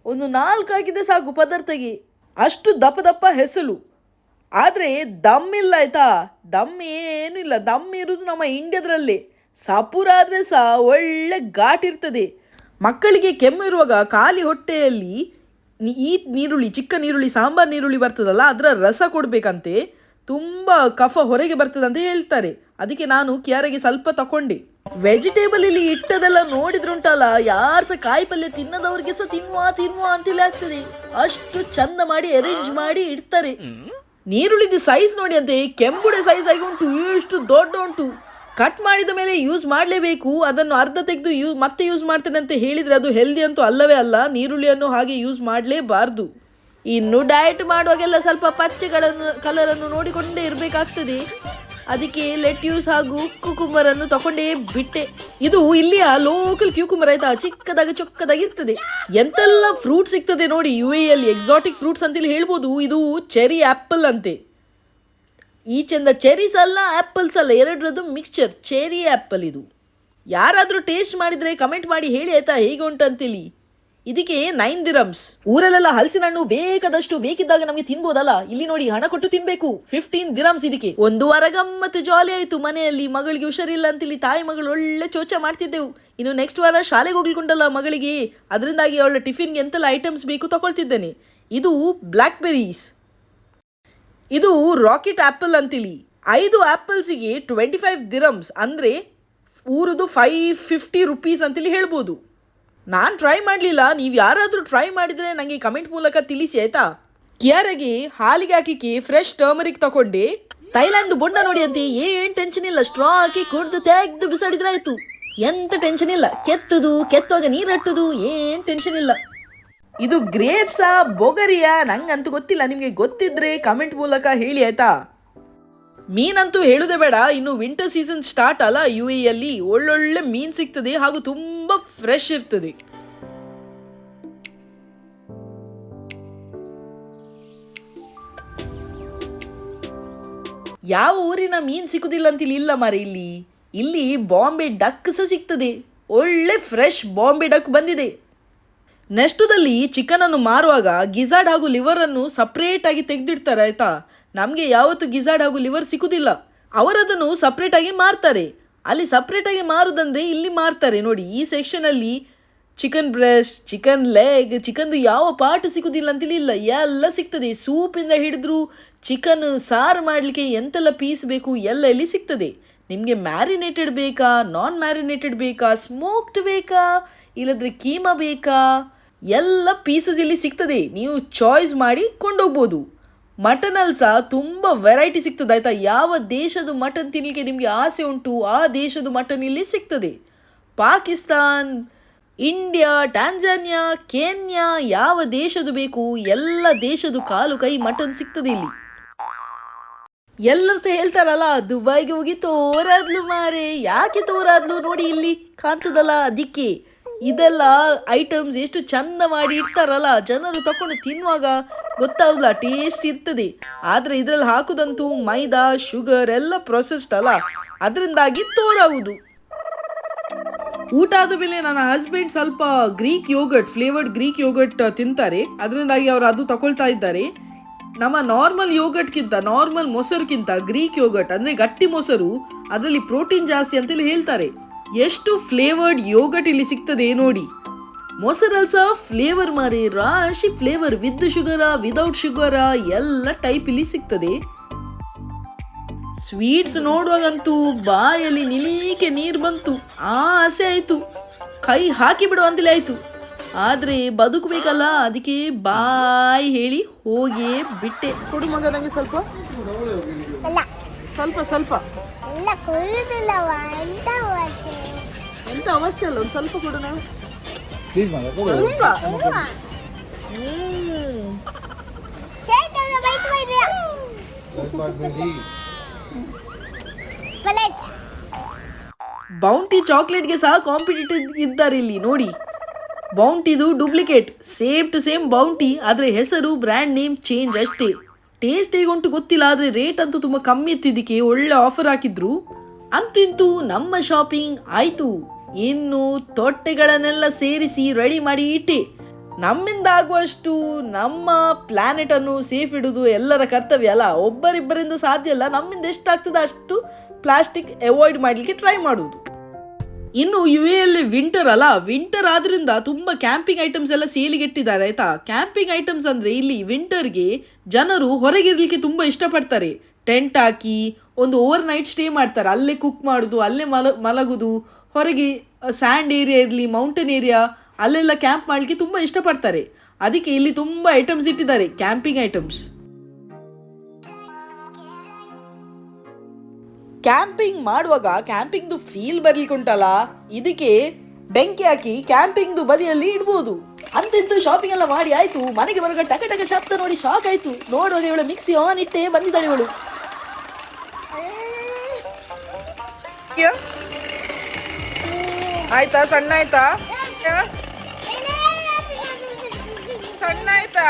ಒಂದು ನಾಲ್ಕು ಹಾಕಿದೆ ಸಾಕು ಪದಾರ್ಥಗೆ. ಅಷ್ಟು ದಪ್ಪ ದಪ್ಪ ಹೆಸಲು. ಆದರೆ ದಮ್ ಇಲ್ಲ ಆಯ್ತಾ? ದಮ್ ಏನಿಲ್ಲ ದಮ್ ಇರೋದು ನಮ್ಮ ಇಂಡ್ಯಾದ್ರಲ್ಲಿ. ಸಪೂರ ಆದರೆ ಸಹ ಒಳ್ಳೆ ಘಾಟಿರ್ತದೆ ಮಕ್ಕಳಿಗೆ ಕೆಮ್ಮು ಇರುವಾಗ ಖಾಲಿ ಹೊಟ್ಟೆಯಲ್ಲಿ ಈ ನೀರುಳ್ಳಿ, ಚಿಕ್ಕ ನೀರುಳ್ಳಿ, ಸಾಂಬಾರ್ ನೀರುಳ್ಳಿ ಬರ್ತದಲ್ಲ, ಅದರ ರಸ ಕೊಡಬೇಕಂತೆ. ತುಂಬ ಕಫ ಹೊರಗೆ ಬರ್ತದಂತ ಹೇಳ್ತಾರೆ. ಅದಕ್ಕೆ ನಾನು ಕ್ಯಾರೆಗೆ ಸ್ವಲ್ಪ ತಕೊಂಡೆ. ವೆಜಿಟೇಬಲ್ ಇಲ್ಲಿ ಇಟ್ಟದೆಲ್ಲ ನೋಡಿದ್ರುಂಟಲ್ಲ, ಯಾರು ಸಹ ಕಾಯಿ ಪಲ್ಯ ತಿನ್ನದವ್ರಿಗೆ ಸಹ ತಿನ್ನುವ ತಿನ್ನುವ ಅಂತಿಲ್ಲ ಆಗ್ತದೆ. ಅಷ್ಟು ಚಂದ ಮಾಡಿ ಅರೇಂಜ್ ಮಾಡಿ ಇಡ್ತಾರೆ. ನೀರುಳ್ಳಿದ ಸೈಜ್ ನೋಡಿ ಅಂತೆ, ಕೆಂಪುಡೆ ಸೈಜ್ ಆಗಿ ಉಂಟು, ಇಷ್ಟು ದೊಡ್ಡ ಉಂಟು. ಕಟ್ ಮಾಡಿದ ಮೇಲೆ ಯೂಸ್ ಮಾಡಲೇಬೇಕು, ಅದನ್ನು ಅರ್ಧ ತೆಗೆದು ಯೂ ಮತ್ತೆ ಯೂಸ್ ಮಾಡ್ತೇನೆ ಅಂತ ಹೇಳಿದರೆ ಅದು ಹೆಲ್ದಿ ಅಂತೂ ಅಲ್ಲವೇ ಅಲ್ಲ, ನೀರುಳ್ಳಿಯನ್ನು ಹಾಗೆ ಯೂಸ್ ಮಾಡಲೇಬಾರ್ದು. ಇನ್ನು ಡಯಟ್ ಮಾಡುವಾಗೆಲ್ಲ ಸ್ವಲ್ಪ ಪಚ್ಚೆಗಳನ್ನು ಕಲರನ್ನು ನೋಡಿಕೊಂಡೇ ಇರಬೇಕಾಗ್ತದೆ. ಅದಕ್ಕೆ ಲೆಟ್ಯೂಸ್ ಹಾಗೂ ಕುಕುಂಬರ್ ಅನ್ನು ತಕೊಂಡೇ ಬಿಟ್ಟೆ. ಇದು ಇಲ್ಲಿಯ ಲೋಕಲ್ ಕ್ಯೂಕುಂಬರ್ ಆಯ್ತಾ? ಚಿಕ್ಕದಾಗಿ ಚೊಕ್ಕದಾಗಿ ಇರ್ತದೆ. ಎಂತೆಲ್ಲ ಫ್ರೂಟ್ ಸಿಗ್ತದೆ ನೋಡಿ ಯು ಎಲ್ಲಿ ಎಕ್ಸಾಟಿಕ್ ಫ್ರೂಟ್ಸ್ ಅಂತೇಳಿ ಹೇಳ್ಬೋದು. ಇದು ಚೆರಿ ಆ್ಯಪಲ್ ಅಂತೆ. ಈ ಚಂದ ಚೆರೀಸ್ ಅಲ್ಲ ಆ್ಯಪಲ್ಸ್ ಅಲ್ಲ ಎರಡರದ್ದು ಮಿಕ್ಸ್ಚರ್ ಚೆರಿ ಆ್ಯಪಲ್ ಇದು. ಯಾರಾದರೂ ಟೇಸ್ಟ್ ಮಾಡಿದರೆ ಕಮೆಂಟ್ ಮಾಡಿ ಹೇಳಿ ಆಯ್ತಾ? ಹೇಗೆ ಉಂಟಂತೇಳಿ ಇದಕ್ಕೆ ನೈನ್ ದಿರಮ್ಸ್. ಊರಲ್ಲೆಲ್ಲ ಹಲಸಿನ ಹಣ್ಣು ಬೇಕಾದಷ್ಟು ಬೇಕಿದ್ದಾಗ ನಮಗೆ ತಿನ್ಬೋದಲ್ಲ? ಇಲ್ಲಿ ನೋಡಿ ಹಣ ಕೊಟ್ಟು ತಿನ್ಬೇಕು. ಫಿಫ್ಟೀನ್ ದಿರಮ್ಸ್ ಇದಕ್ಕೆ. ಒಂದು ವಾರ ಗಮ್ಮತ್ತು ಜಾಲಿ ಆಯ್ತು. ಮನೆಯಲ್ಲಿ ಮಗಳಿಗೆ ಹುಷಾರಿಲ್ಲ ಅಂತೇಳಿ ತಾಯಿ ಮಗಳು ಒಳ್ಳೆ ಚೋಚ ಮಾಡ್ತಿದ್ದೆವು. ಇನ್ನು ನೆಕ್ಸ್ಟ್ ವಾರ ಶಾಲೆಗೆ ಹೋಗ್ಲಿಕ್ಕುಂಟಲ್ಲ ಮಗಳಿಗೆ. ಅದರಿಂದಾಗಿ ಅವಳ ಟಿಫಿನ್ಗೆ ಎಂತೆಲ್ಲ ಐಟಮ್ಸ್ ಬೇಕು ತಗೊಳ್ತಿದ್ದೇನೆ. ಇದು ಬ್ಲ್ಯಾಕ್ ಬೆರೀಸ್ ಇದು ರಾಕೆಟ್ ಆ್ಯಪಲ್ ಅಂತಿಲಿ ಐದು ಆ್ಯಪಲ್ಸಿಗೆ ಟ್ವೆಂಟಿ ಫೈವ್ ದಿರಮ್ಸ್. ಅಂದರೆ ಊರದು ಫೈವ್ ಫಿಫ್ಟಿ ರುಪೀಸ್ ಅಂತೇಳಿ ಹೇಳ್ಬೋದು. ನಾನು ಟ್ರೈ ಮಾಡಲಿಲ್ಲ, ನೀವು ಯಾರಾದರೂ ಟ್ರೈ ಮಾಡಿದರೆ ನನಗೆ ಕಮೆಂಟ್ ಮೂಲಕ ತಿಳಿಸಿ, ಆಯಿತಾ? ಕ್ಯಾರಗೆ ಹಾಲಿಗೆ ಹಾಕಿಕ್ಕಿ ಫ್ರೆಶ್ ಟರ್ಮರಿಕ್ ತಗೊಂಡು. ಥೈಲ್ಯಾಂಡ್ ಬೊಂಡ ನೋಡಿ ಅಂತ, ಏನು ಟೆನ್ಷನ್ ಇಲ್ಲ ಸ್ಟ್ರಾ ಹಾಕಿ ಕುಡ್ದು ತೆಗ್ದು ಬಿಸಾಡಿದ್ರೆ ಆಯಿತು. ಎಂತ ಟೆನ್ಷನ್ ಇಲ್ಲ, ಕೆತ್ತುದು, ಕೆತ್ತುವಾಗ ನೀರು ಹಟ್ಟುದು, ಏನು ಟೆನ್ಷನ್ ಇಲ್ಲ. ಇದು ಗ್ರೇಪ್ಸಾ ಬೊಗರಿಯಾ, ನಂಗಂತೂ ಗೊತ್ತಿಲ್ಲ, ನಿಮಗೆ ಗೊತ್ತಿದ್ರೆ ಕಮೆಂಟ್ ಮೂಲಕ ಹೇಳಿ, ಆಯ್ತಾ? ಮೀನಂತೂ ಹೇಳುದೇ ಬೇಡ. ಇನ್ನು ವಿಂಟರ್ ಸೀಸನ್ ಸ್ಟಾರ್ಟ್ ಅಲ್ಲ ಯು ಎಲ್ಲಿ ಒಳ್ಳೊಳ್ಳೆ ಮೀನ್ ಸಿಗ್ತದೆ ಹಾಗೂ ತುಂಬಾ ಫ್ರೆಶ್ ಇರ್ತದೆ. ಯಾವ ಊರಿನ ಮೀನ್ ಸಿಕ್ಕುದಿಲ್ಲ ಅಂತ ಇಲ್ಲ ಮಾರೆ ಇಲ್ಲಿ. ಇಲ್ಲಿ ಬಾಂಬೆ ಡಕ್ ಸಹ ಸಿಗ್ತದೆ. ಒಳ್ಳೆ ಫ್ರೆಶ್ ಬಾಂಬೆ ಡಕ್ ಬಂದಿದೆ. ನೆಕ್ಸ್ಟದಲ್ಲಿ ಚಿಕನನ್ನು ಮಾರುವಾಗ ಗಿಜಾಡ್ ಹಾಗೂ ಲಿವರನ್ನು ಸಪ್ರೇಟಾಗಿ ತೆಗೆದಿಡ್ತಾರೆ ಆಯಿತಾ? ನಮಗೆ ಯಾವತ್ತೂ ಗಿಜಾಡ್ ಹಾಗೂ ಲಿವರ್ ಸಿಕ್ಕುದಿಲ್ಲ. ಅವರದನ್ನು ಸಪ್ರೇಟಾಗಿ ಮಾರ್ತಾರೆ. ಅಲ್ಲಿ ಸಪ್ರೇಟಾಗಿ ಮಾರುದಂದ್ರೆ ಇಲ್ಲಿ ಮಾರ್ತಾರೆ. ನೋಡಿ, ಈ ಸೆಕ್ಷನಲ್ಲಿ ಚಿಕನ್ ಬ್ರೆಸ್ಟ್ ಚಿಕನ್ ಲೆಗ್ ಚಿಕನ್ದು ಯಾವ ಪಾರ್ಟ್ ಅಂತೇಳಿ ಇಲ್ಲ ಎಲ್ಲ ಸಿಗ್ತದೆ. ಸೂಪಿಂದ ಹಿಡಿದ್ರು ಚಿಕನ್ ಸಾರು ಮಾಡಲಿಕ್ಕೆ ಎಂತೆಲ್ಲ ಪೀಸ್ ಬೇಕು ಎಲ್ಲ ಇಲ್ಲಿ ಸಿಗ್ತದೆ. ನಿಮಗೆ ಮ್ಯಾರಿನೇಟೆಡ್ ಬೇಕಾ ನಾನ್ ಮ್ಯಾರಿನೇಟೆಡ್ ಬೇಕಾ ಸ್ಮೋಕ್ಡ್ ಬೇಕಾ, ಇಲ್ಲದ್ರೆ ಕೀಮಾ ಬೇಕಾ, ಎಲ್ಲ ಪೀಸಸ್ ಇಲ್ಲಿ ಸಿಗ್ತದೆ. ನೀವು ಚಾಯ್ಸ್ ಮಾಡಿ ಕೊಂಡೋಗ್ಬೋದು. ಮಟನಲ್ಲಿ ಸಹ ತುಂಬ ವೆರೈಟಿ ಸಿಗ್ತದೆ. ಆಯಿತಾ? ಯಾವ ದೇಶದ ಮಟನ್ ತಿನ್ನಲಿಕ್ಕೆ ನಿಮಗೆ ಆಸೆ ಉಂಟು, ಆ ದೇಶದ ಮಟನ್ ಇಲ್ಲಿ ಸಿಗ್ತದೆ. ಪಾಕಿಸ್ತಾನ್, ಇಂಡಿಯಾ ಟ್ಯಾನ್ಜಾನಿಯಾ ಕೆನ್ಯಾ ಯಾವ ದೇಶದ್ದು ಬೇಕು, ಎಲ್ಲ ದೇಶದ ಕಾಲು ಕೈ ಮಟನ್ ಸಿಗ್ತದೆ ಇಲ್ಲಿ. ಎಲ್ಲರೂ ಸಹ ಹೇಳ್ತಾರಲ್ಲ, ದುಬೈಗೆ ಹೋಗಿ ತೋರಾದ್ಲು ಮಾರೆ, ಯಾಕೆ ತೋರಾದ್ಲು ನೋಡಿ ಇಲ್ಲಿ ಕಾಣ್ತದಲ್ಲ ಅದಕ್ಕೆ. ಇದೆಲ್ಲ ಐಟಮ್ಸ್ ಎಷ್ಟು ಚಂದ ಮಾಡಿ ಇಡ್ತಾರಲ್ಲ, ಜನರು ತಕೊಂಡು ತಿನ್ನುವಾಗ ಗೊತ್ತಾಗಲ್ಲ ಟೇಸ್ಟ್ ಇರ್ತದೆ. ಆದರೆ ಇದರಲ್ಲಿ ಹಾಕುದಂತೂ ಮೈದಾ ಶುಗರ್ ಎಲ್ಲ ಪ್ರೊಸೆಸ್ಡ್ ಅಲ್ಲ. ಅದರಿಂದಾಗಿ ತೋರಾಗುದು ಊಟ ಆದ ಮೇಲೆ ನನ್ನ ಹಸ್ಬೆಂಡ್ ಸ್ವಲ್ಪ Greek yogurt flavoured Greek yogurt ತಿಂತಾರೆ. ಅದರಿಂದಾಗಿ ಅವರು ಅದು ತಗೊಳ್ತಾ ಇದ್ದಾರೆ. ನಮ್ಮ ನಾರ್ಮಲ್ ಯೋಗಟ್ಗಿಂತ ನಾರ್ಮಲ್ ಮೊಸರುಗಿಂತ ಗ್ರೀಕ್ ಯೋಗರ್ಟ್ ಅಂದರೆ ಗಟ್ಟಿ ಮೊಸರು, ಅದರಲ್ಲಿ ಪ್ರೋಟೀನ್ ಜಾಸ್ತಿ ಅಂತೇಳಿ ಹೇಳ್ತಾರೆ. ಎಷ್ಟು ಫ್ಲೇವರ್ಡ್ ಯೋಗಟ್ ಇಲ್ಲಿ ಸಿಗ್ತದೆ ನೋಡಿ. ಮೊಸರಲ್ಲಿ ಸಹ ಫ್ಲೇವರ್ ಮಾರಿ ರಾಶಿ flavour with sugar without sugar ಎಲ್ಲ ಟೈಪ್ ಇಲ್ಲಿ ಸಿಗ್ತದೆ. ಸ್ವೀಟ್ಸ್ ನೋಡುವಾಗಂತೂ ಬಾಯಲ್ಲಿ ನಿಲೀಕೆ ನೀರು ಬಂತು ಆ ಆಸೆ ಆಯಿತು. ಕೈ ಹಾಕಿ ಬಿಡು ಅಂತಲೇ ಆಯ್ತು. ಆದ್ರೆ ಬದುಕಬೇಕಲ್ಲ ಅದಕ್ಕೆ ಬಾಯ್ ಹೇಳಿ ಹೋಗಿ ಬಿಟ್ಟೆ. ಕೊಡು ಮಗ ನಂಗೆ ಸ್ವಲ್ಪ. ಅಲ್ಲ. ಸ್ವಲ್ಪ ಸ್ವಲ್ಪ. ಎಂತ ಅವಸ್ಥೆ ಅಲ್ಲ ಒಂದು ಸ್ವಲ್ಪ ಕೊಡು. ನಾವು ಬೈಟ್ ಚಾಕ್ಲೇಟ್ಗೆ ಸಹ ಕಾಂಪಿಟೇಟಿವ್ ಇದ್ದಾರೆ ಇಲ್ಲಿ ನೋಡಿ. ಬೌಂಟಿದು duplicate same to same Bounty ಆದರೆ ಹೆಸರು ಬ್ರ್ಯಾಂಡ್ ನೇಮ್ ಚೇಂಜ್ ಅಷ್ಟೇ. ಟೇಸ್ಟ್ ಹೇಗುಂಟು ಗೊತ್ತಿಲ್ಲ ಆದರೆ ರೇಟ್ ಅಂತೂ ತುಂಬ ಕಮ್ಮಿ ಇತ್ತಿದ್ದಕ್ಕೆ ಒಳ್ಳೆ ಆಫರ್ ಹಾಕಿದ್ರು. ಅಂತೂ ಇಂತೂ ನಮ್ಮ ಶಾಪಿಂಗ್ ಆಯಿತು. ಇನ್ನು ತೊಟ್ಟೆಗಳನ್ನೆಲ್ಲ ಸೇರಿಸಿ ರೆಡಿ ಮಾಡಿ ಇಟ್ಟಿ ನಮ್ಮಿಂದ ಆಗುವಷ್ಟು ನಮ್ಮ ಪ್ಲಾನೆಟ್ ಅನ್ನು ಸೇಫ್ ಇಡುವುದು ಎಲ್ಲರ ಕರ್ತವ್ಯ ಅಲ್ಲ. ಒಬ್ಬರಿಬ್ಬರಿಂದ ಸಾಧ್ಯ ಅಲ್ಲ. ನಮ್ಮಿಂದ ಎಷ್ಟಾಗ್ತದೆ ಅಷ್ಟು ಪ್ಲಾಸ್ಟಿಕ್ ಅವಾಯ್ಡ್ ಮಾಡಲಿಕ್ಕೆ ಟ್ರೈ ಮಾಡುವುದು. ಇನ್ನು ಯು ಎಲ್ಲಿ ವಿಂಟರ್ ಅಲ್ಲ. ವಿಂಟರ್ ಆದ್ರಿಂದ ತುಂಬ ಕ್ಯಾಂಪಿಂಗ್ ಐಟಮ್ಸ್ ಎಲ್ಲ ಸೇಲಿಗೆ ಇಟ್ಟಿದ್ದಾರೆ, ಆಯ್ತಾ? ಕ್ಯಾಂಪಿಂಗ್ ಐಟಮ್ಸ್ ಅಂದರೆ ಇಲ್ಲಿ ವಿಂಟರ್ಗೆ ಜನರು ಹೊರಗಿರ್ಲಿಕ್ಕೆ ತುಂಬ ಇಷ್ಟಪಡ್ತಾರೆ. ಟೆಂಟ್ ಹಾಕಿ ಒಂದು ಓವರ್ ನೈಟ್ ಸ್ಟೇ ಮಾಡ್ತಾರೆ. ಅಲ್ಲೇ ಕುಕ್ ಮಾಡೋದು ಅಲ್ಲೇ ಮಲ ಮಲಗುದು ಹೊರಗೆ ಸ್ಯಾಂಡ್ ಏರಿಯಾ ಇರಲಿ ಮೌಂಟೇನ್ ಏರಿಯಾ ಅಲ್ಲೆಲ್ಲ ಕ್ಯಾಂಪ್ ಮಾಡಲಿಕ್ಕೆ ತುಂಬ ಇಷ್ಟಪಡ್ತಾರೆ. ಅದಕ್ಕೆ ಇಲ್ಲಿ ತುಂಬ ಐಟಮ್ಸ್ ಇಟ್ಟಿದ್ದಾರೆ ಕ್ಯಾಂಪಿಂಗ್ ಐಟಮ್ಸ್ ಕ್ಯಾಂಪಿಂಗ್ ಮಾಡುವಾಗ ಕ್ಯಾಂಪಿಂಗ್ದು ಫೀಲ್ ಬರ್ಲಿಕ್ಕೆ ಉಂಟಲ್ಲ? ಇದಕ್ಕೆ ಬೆಂಕಿ ಹಾಕಿ ಕ್ಯಾಂಪಿಂಗ್ದು ಬದಿಯಲ್ಲಿ ಇಡ್ಬೋದು. ಅಂತಿಂತೂ ಶಾಪಿಂಗ್ ಎಲ್ಲ ಮಾಡಿ ಆಯ್ತು, ಮನೆಗೆ ಬರುವಾಗ ಟಕ ಟಕ ಶಬ್ದ ನೋಡಿ ಶಾಕ್ ಆಯ್ತು. ನೋಡುವಾಗ ಇವಳು ಮಿಕ್ಸಿ ಆನ್ ಇಟ್ಟೆ ಬಂದಿದ್ದಾಳೆ ಇವಳು. ಆಯ್ತಾ? ಸಣ್ಣ ಆಯ್ತಾ? ಸಣ್ಣ ಆಯ್ತಾ?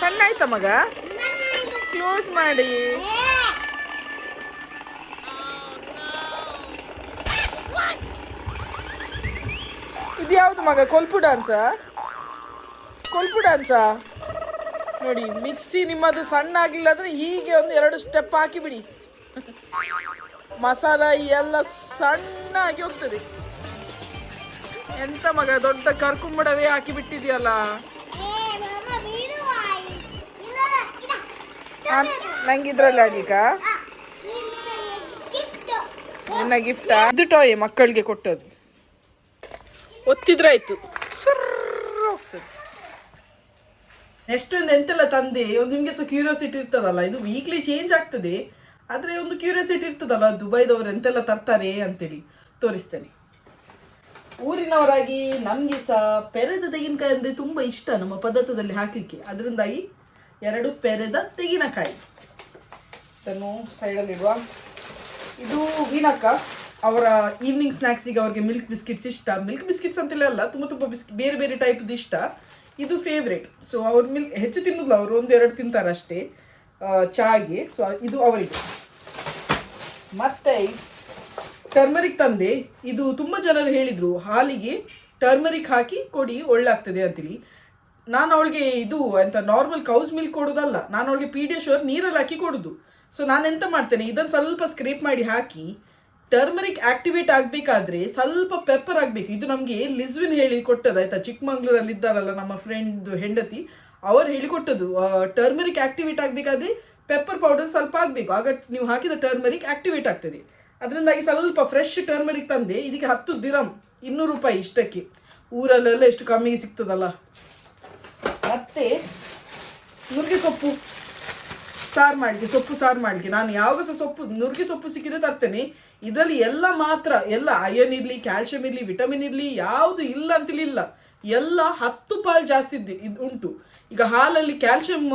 ಸಣ್ಣ ಆಯ್ತಾ ಮಗ? ಕ್ಲೋಸ್ ಮಾಡಿ. ಇದು ಯಾವುದು ಮಗ? ಕೊಲ್ಪು ಡಾನ್ಸ ಕೊಲ್ಪು ಡಾನ್ಸಾ ನೋಡಿ ಮಿಕ್ಸಿ ನಿಮ್ಮದು ಸಣ್ಣ ಆಗಿಲ್ಲ ಅಂದ್ರೆ ಹೀಗೆ ಒಂದು ಎರಡು ಸ್ಟೆಪ್ ಹಾಕಿ ಬಿಡಿ. ಮಸಾಲ ಎಲ್ಲ ಸಣ್ಣ ಆಗಿ ಹೋಗ್ತದೆ. ಎಂತ ಮಗ, ದೊಡ್ಡ ಕರ್ಕುಂಬಡವೇ ಹಾಕಿ ಬಿಟ್ಟಿದ್ಯಲ್ಲ? ನಂಗೆ ಇದ್ರಲ್ಲಿ ಆಡ್ಲಿಕ್ಕ? ನನ್ನ ಗಿಫ್ಟ್ ಇದು ಟಾಯ್ ಮಕ್ಕಳಿಗೆ ಕೊಟ್ಟದ್ದು. ಒತ್ತಿದ್ರಾಯ್ತು. ಹೋಗ್ತದೆ. ನೆಕ್ಸ್ಟ್ ಒಂದು ಎಂತೆಲ್ಲ ತಂದೆ, ಒಂದು ನಿಮಗೆ ಸಹ ಕ್ಯೂರಿಯಾಸಿಟಿ ಇರ್ತದಲ್ಲ, ಇದು ವೀಕ್ಲಿ ಚೇಂಜ್ ಆಗ್ತದೆ. ಆದರೆ ಒಂದು ಕ್ಯೂರಿಯಾಸಿಟಿ ಇರ್ತದಲ್ಲ, ದುಬೈದವರು ಎಂತೆಲ್ಲ ತರ್ತಾರೆ ಅಂತೇಳಿ ತೋರಿಸ್ತೇನೆ. ಊರಿನವರಾಗಿ ನಮಗೆ ಸಹ ಪೆರೆದ ತೆಂಗಿನಕಾಯಿ ಅಂದರೆ ತುಂಬ ಇಷ್ಟ ನಮ್ಮ ಪದಾರ್ಥದಲ್ಲಿ ಹಾಕಲಿಕ್ಕೆ. ಅದರಿಂದಾಗಿ ಎರಡು ಪೆರೆದ ತೆಂಗಿನಕಾಯಿ. ಇದನ್ನು ಸೈಡಲ್ಲಿಡುವ ಇದು ವೀನಕ್ಕ ಅವರ ಈವ್ನಿಂಗ್ ಸ್ನ್ಯಾಕ್ಸಿಗೆ ಅವ್ರಿಗೆ ಮಿಲ್ಕ್ ಬಿಸ್ಕಿಟ್ಸ್ ಇಷ್ಟ. ಮಿಲ್ಕ್ ಬಿಸ್ಕಿಟ್ಸ್ ಅಂತೆಲ್ಲ ಅಲ್ಲ, ತುಂಬ ತುಂಬ ಬಿಸ್ಕಿ ಬೇರೆ ಬೇರೆ ಟೈಪ್ದು ಇಷ್ಟ. ಇದು ಫೇವ್ರೇಟ್ ಸೊ ಅವ್ರ ಮಿಲ್ಕ್ ಹೆಚ್ಚು ತಿನ್ನೋದಿಲ್ಲ, ಅವರು ಒಂದು ಎರಡು ತಿಂತಾರೆ ಅಷ್ಟೇ ಚಾಗೆ ಸೊ ಇದು ಅವರಿಗೆ. ಮತ್ತೆ ಟರ್ಮರಿಕ್ ತಂದೆ, ಇದು ತುಂಬ ಜನರು ಹೇಳಿದರು, ಹಾಲಿಗೆ ಟರ್ಮರಿಕ್ ಹಾಕಿ ಕೊಡಿ, ಒಳ್ಳಾಗ್ತದೆ ಅಂತೇಳಿ ನಾನು ಅವಳಿಗೆ ಇದು, ಎಂತ ನಾರ್ಮಲ್ ಕೌಸ್ ಮಿಲ್ಕ್ ಕೊಡೋದಲ್ಲ, ನಾನು ಅವಳಿಗೆ ಪೀಡಿಯಶೋರ್ ನೀರಲ್ಲಿ ಹಾಕಿ ಕೊಡೋದು. ಸೊ ನಾನು ಎಂತ ಮಾಡ್ತೇನೆ, ಇದನ್ನು ಸ್ವಲ್ಪ ಸ್ಕ್ರೇಪ್ ಮಾಡಿ ಹಾಕಿ ಟರ್ಮರಿಕ್ ಆಕ್ಟಿವೇಟ್ ಆಗಬೇಕಾದ್ರೆ ಸ್ವಲ್ಪ ಪೆಪ್ಪರ್ ಆಗಬೇಕು ಇದು ನಮಗೆ ಲಿಸ್ವಿನ್ ಹೇಳಿ ಕೊಟ್ಟದ ಆಯ್ತಾ? ಚಿಕ್ಕಮಂಗ್ಳೂರಲ್ಲಿ ಇದ್ದಾರಲ್ಲ ನಮ್ಮ ಫ್ರೆಂಡ್ದು ಹೆಂಡತಿ ಅವರು ಹೇಳಿಕೊಟ್ಟದ್ದು ಟರ್ಮರಿಕ್ ಆಕ್ಟಿವೇಟ್ ಆಗಬೇಕಾದ್ರೆ ಪೆಪ್ಪರ್ ಪೌಡರ್ ಸ್ವಲ್ಪ ಆಗಬೇಕು ಆಗ ನೀವು ಹಾಕಿದ ಟರ್ಮರಿಕ್ ಆಕ್ಟಿವೇಟ್ ಆಗ್ತದೆ. ಅದರಿಂದಾಗಿ ಸ್ವಲ್ಪ ಫ್ರೆಶ್ ಟರ್ಮರಿಕ್ ತಂದೆ, ಇದಕ್ಕೆ ಹತ್ತು ದಿರಂ ಇನ್ನೂರು ರೂಪಾಯಿ ಇಷ್ಟಕ್ಕೆ. ಊರಲ್ಲೆಲ್ಲ ಎಷ್ಟು ಕಮ್ಮಿಗೆ ಸಿಗ್ತದಲ್ಲ. ಮತ್ತೆ ನುಗ್ಗೆ ಸೊಪ್ಪು, ಸಾರು ಮಾಡಲಿಕ್ಕೆ, ಸೊಪ್ಪು ಸಾರು ಮಾಡಲಿಕ್ಕೆ. ನಾನು ಯಾವಾಗ ಸಹ ಸೊಪ್ಪು ನುಗ್ಗೆ ಸೊಪ್ಪು ಸಿಕ್ಕಿದ್ರೆ ತರ್ತೇನೆ. ಇದರಲ್ಲಿ ಎಲ್ಲ ಮಾತ್ರ, ಎಲ್ಲ ಅಯನ್ ಇರಲಿ ಕ್ಯಾಲ್ಶಿಯಂ ಇರಲಿ ವಿಟಮಿನ್ ಇರಲಿ, ಯಾವುದು ಇಲ್ಲ ಅಂತಲಿಲ್ಲ ಎಲ್ಲ ಹತ್ತು ಪಾಲು ಜಾಸ್ತಿ ಇದ್ದು, ಇದು ಉಂಟು. ಈಗ ಹಾಲಲ್ಲಿ ಕ್ಯಾಲ್ಶಿಯಂ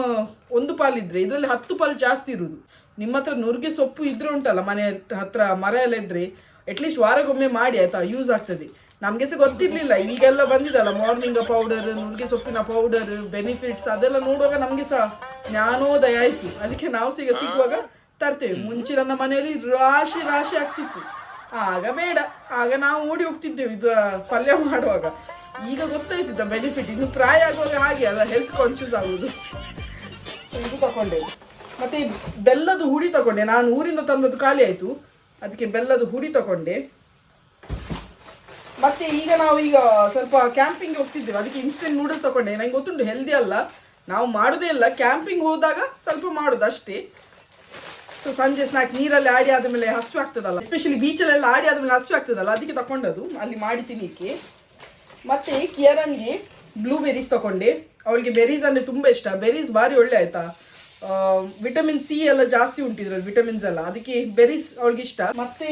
ಒಂದು ಪಾಲು ಇದ್ರೆ ಇದರಲ್ಲಿ ಹತ್ತು ಪಾಲು ಜಾಸ್ತಿ ಇರುವುದು ನಿಮ್ಮ ಹತ್ರ ಸೊಪ್ಪು ಇದ್ರೆ ಉಂಟಲ್ಲ, ಮನೆ ಹತ್ರ ಮರ ಎಲ್ಲ ಇದ್ರೆ ಅಟ್ಲೀಸ್ಟ್ ವಾರಕ್ಕೊಮ್ಮೆ ಮಾಡಿ ಆಯ್ತಾ ಯೂಸ್ ಆಗ್ತದೆ. ನಮಗೆ ಸಹ ಗೊತ್ತಿರ್ಲಿಲ್ಲ, ಈಗೆಲ್ಲ ಬಂದಿದಲ್ಲ ಮಾರ್ನಿಂಗ್ ಪೌಡರ್ ನುಗ್ಗೆ ಸೊಪ್ಪಿನ ಪೌಡರ್ ಬೆನಿಫಿಟ್ಸ್ ಅದೆಲ್ಲ ನೋಡುವಾಗ ನಮಗೆ ಸಹ ಜ್ಞಾನೋದಯ ಆಯ್ತು. ಅದಕ್ಕೆ ನಾವು ಸಹ ಈಗ ಸಿಗುವಾಗ ತರ್ತೇವೆ. ಮುಂಚೆ ನನ್ನ ಮನೆಯಲ್ಲಿ ರಾಶಿ ರಾಶಿ ಆಗ್ತಿತ್ತು. ಆಗ ಬೇಡ, ಆಗ ನಾವು ಓಡಿ ಹೋಗ್ತಿದ್ದೆವು, ಇದು ಪಲ್ಯ ಮಾಡುವಾಗ. ಈಗ ಗೊತ್ತಾಯ್ತಿದ್ದ ಬೆನಿಫಿಟ್ ಇನ್ನು ಪ್ರಾಯ ಆಗುವಾಗ ಹಾಗೆ ಅಲ್ಲ ಹೆಲ್ತ್ ಕಾನ್ಶಿಯಸ್ ಆಗುದು ಇದು ತಕೊಂಡೆ. ಮತ್ತೆ ಬೆಲ್ಲದ ಹುಡಿ ತಕೊಂಡೆ. ನಾನು ಊರಿಂದ ತಂದದ್ದು ಖಾಲಿ ಆಯ್ತು. ಅದಕ್ಕೆ ಬೆಲ್ಲದ ಹುಡಿ ತಕೊಂಡೆ. ಮತ್ತೆ ಈಗ ನಾವು ಈಗ ಸ್ವಲ್ಪ ಕ್ಯಾಂಪಿಂಗ್ ಹೋಗ್ತಿದ್ದೇವೆ. ಅದಕ್ಕೆ ಇನ್ಸ್ಟೆಂಟ್ ನೂಡಲ್ಸ್ ತಗೊಂಡೆ ನಂಗೆ ಗೊತ್ತುಂಟು ಹೆಲ್ದಿ ಅಲ್ಲ. ನಾವು ಮಾಡೋದೇ ಇಲ್ಲ. ಕ್ಯಾಂಪಿಂಗ್ ಹೋದಾಗ ಸ್ವಲ್ಪ ಮಾಡೋದು ಅಷ್ಟೇ. ಸೊ ಸಂಜೆ ಸ್ನಾಕ್ ನೀರಲ್ಲಿ ಆಡಿ ಆದಮೇಲೆ ಹಸು ಆಗ್ತದಲ್ಲ. ಎಸ್ಪೆಷಲಿ ಬೀಚಲ್ಲೆಲ್ಲ ಆಡಿ ಆದಮೇಲೆ ಹಸು ಆಗ್ತದಲ್ಲ. ಅದಕ್ಕೆ ತಕೊಂಡದು ಅಲ್ಲಿ ಮಾಡಿ ತಿನ್ಲಿಕ್ಕೆ ಮತ್ತೆ ಕಿಯರನ್ಗೆ ಬ್ಲೂ ಬೆರೀಸ್ ತಗೊಂಡೆ ಅವಳಿಗೆ ಬೆರೀಸ್ ಅಂದ್ರೆ ತುಂಬಾ ಇಷ್ಟ. ಬೆರೀಸ್ ಭಾರಿ ಒಳ್ಳೆ ಆಯ್ತಾ? ವಿಟಮಿನ್ ಸಿ ಎಲ್ಲ ಜಾಸ್ತಿ ಉಂಟಿದ್ರು ವಿಟಮಿನ್ಸ್ ಎಲ್ಲ. ಅದಕ್ಕೆ ಬೆರೀಸ್ ಅವಳಿಗೆ ಇಷ್ಟ. ಮತ್ತೆ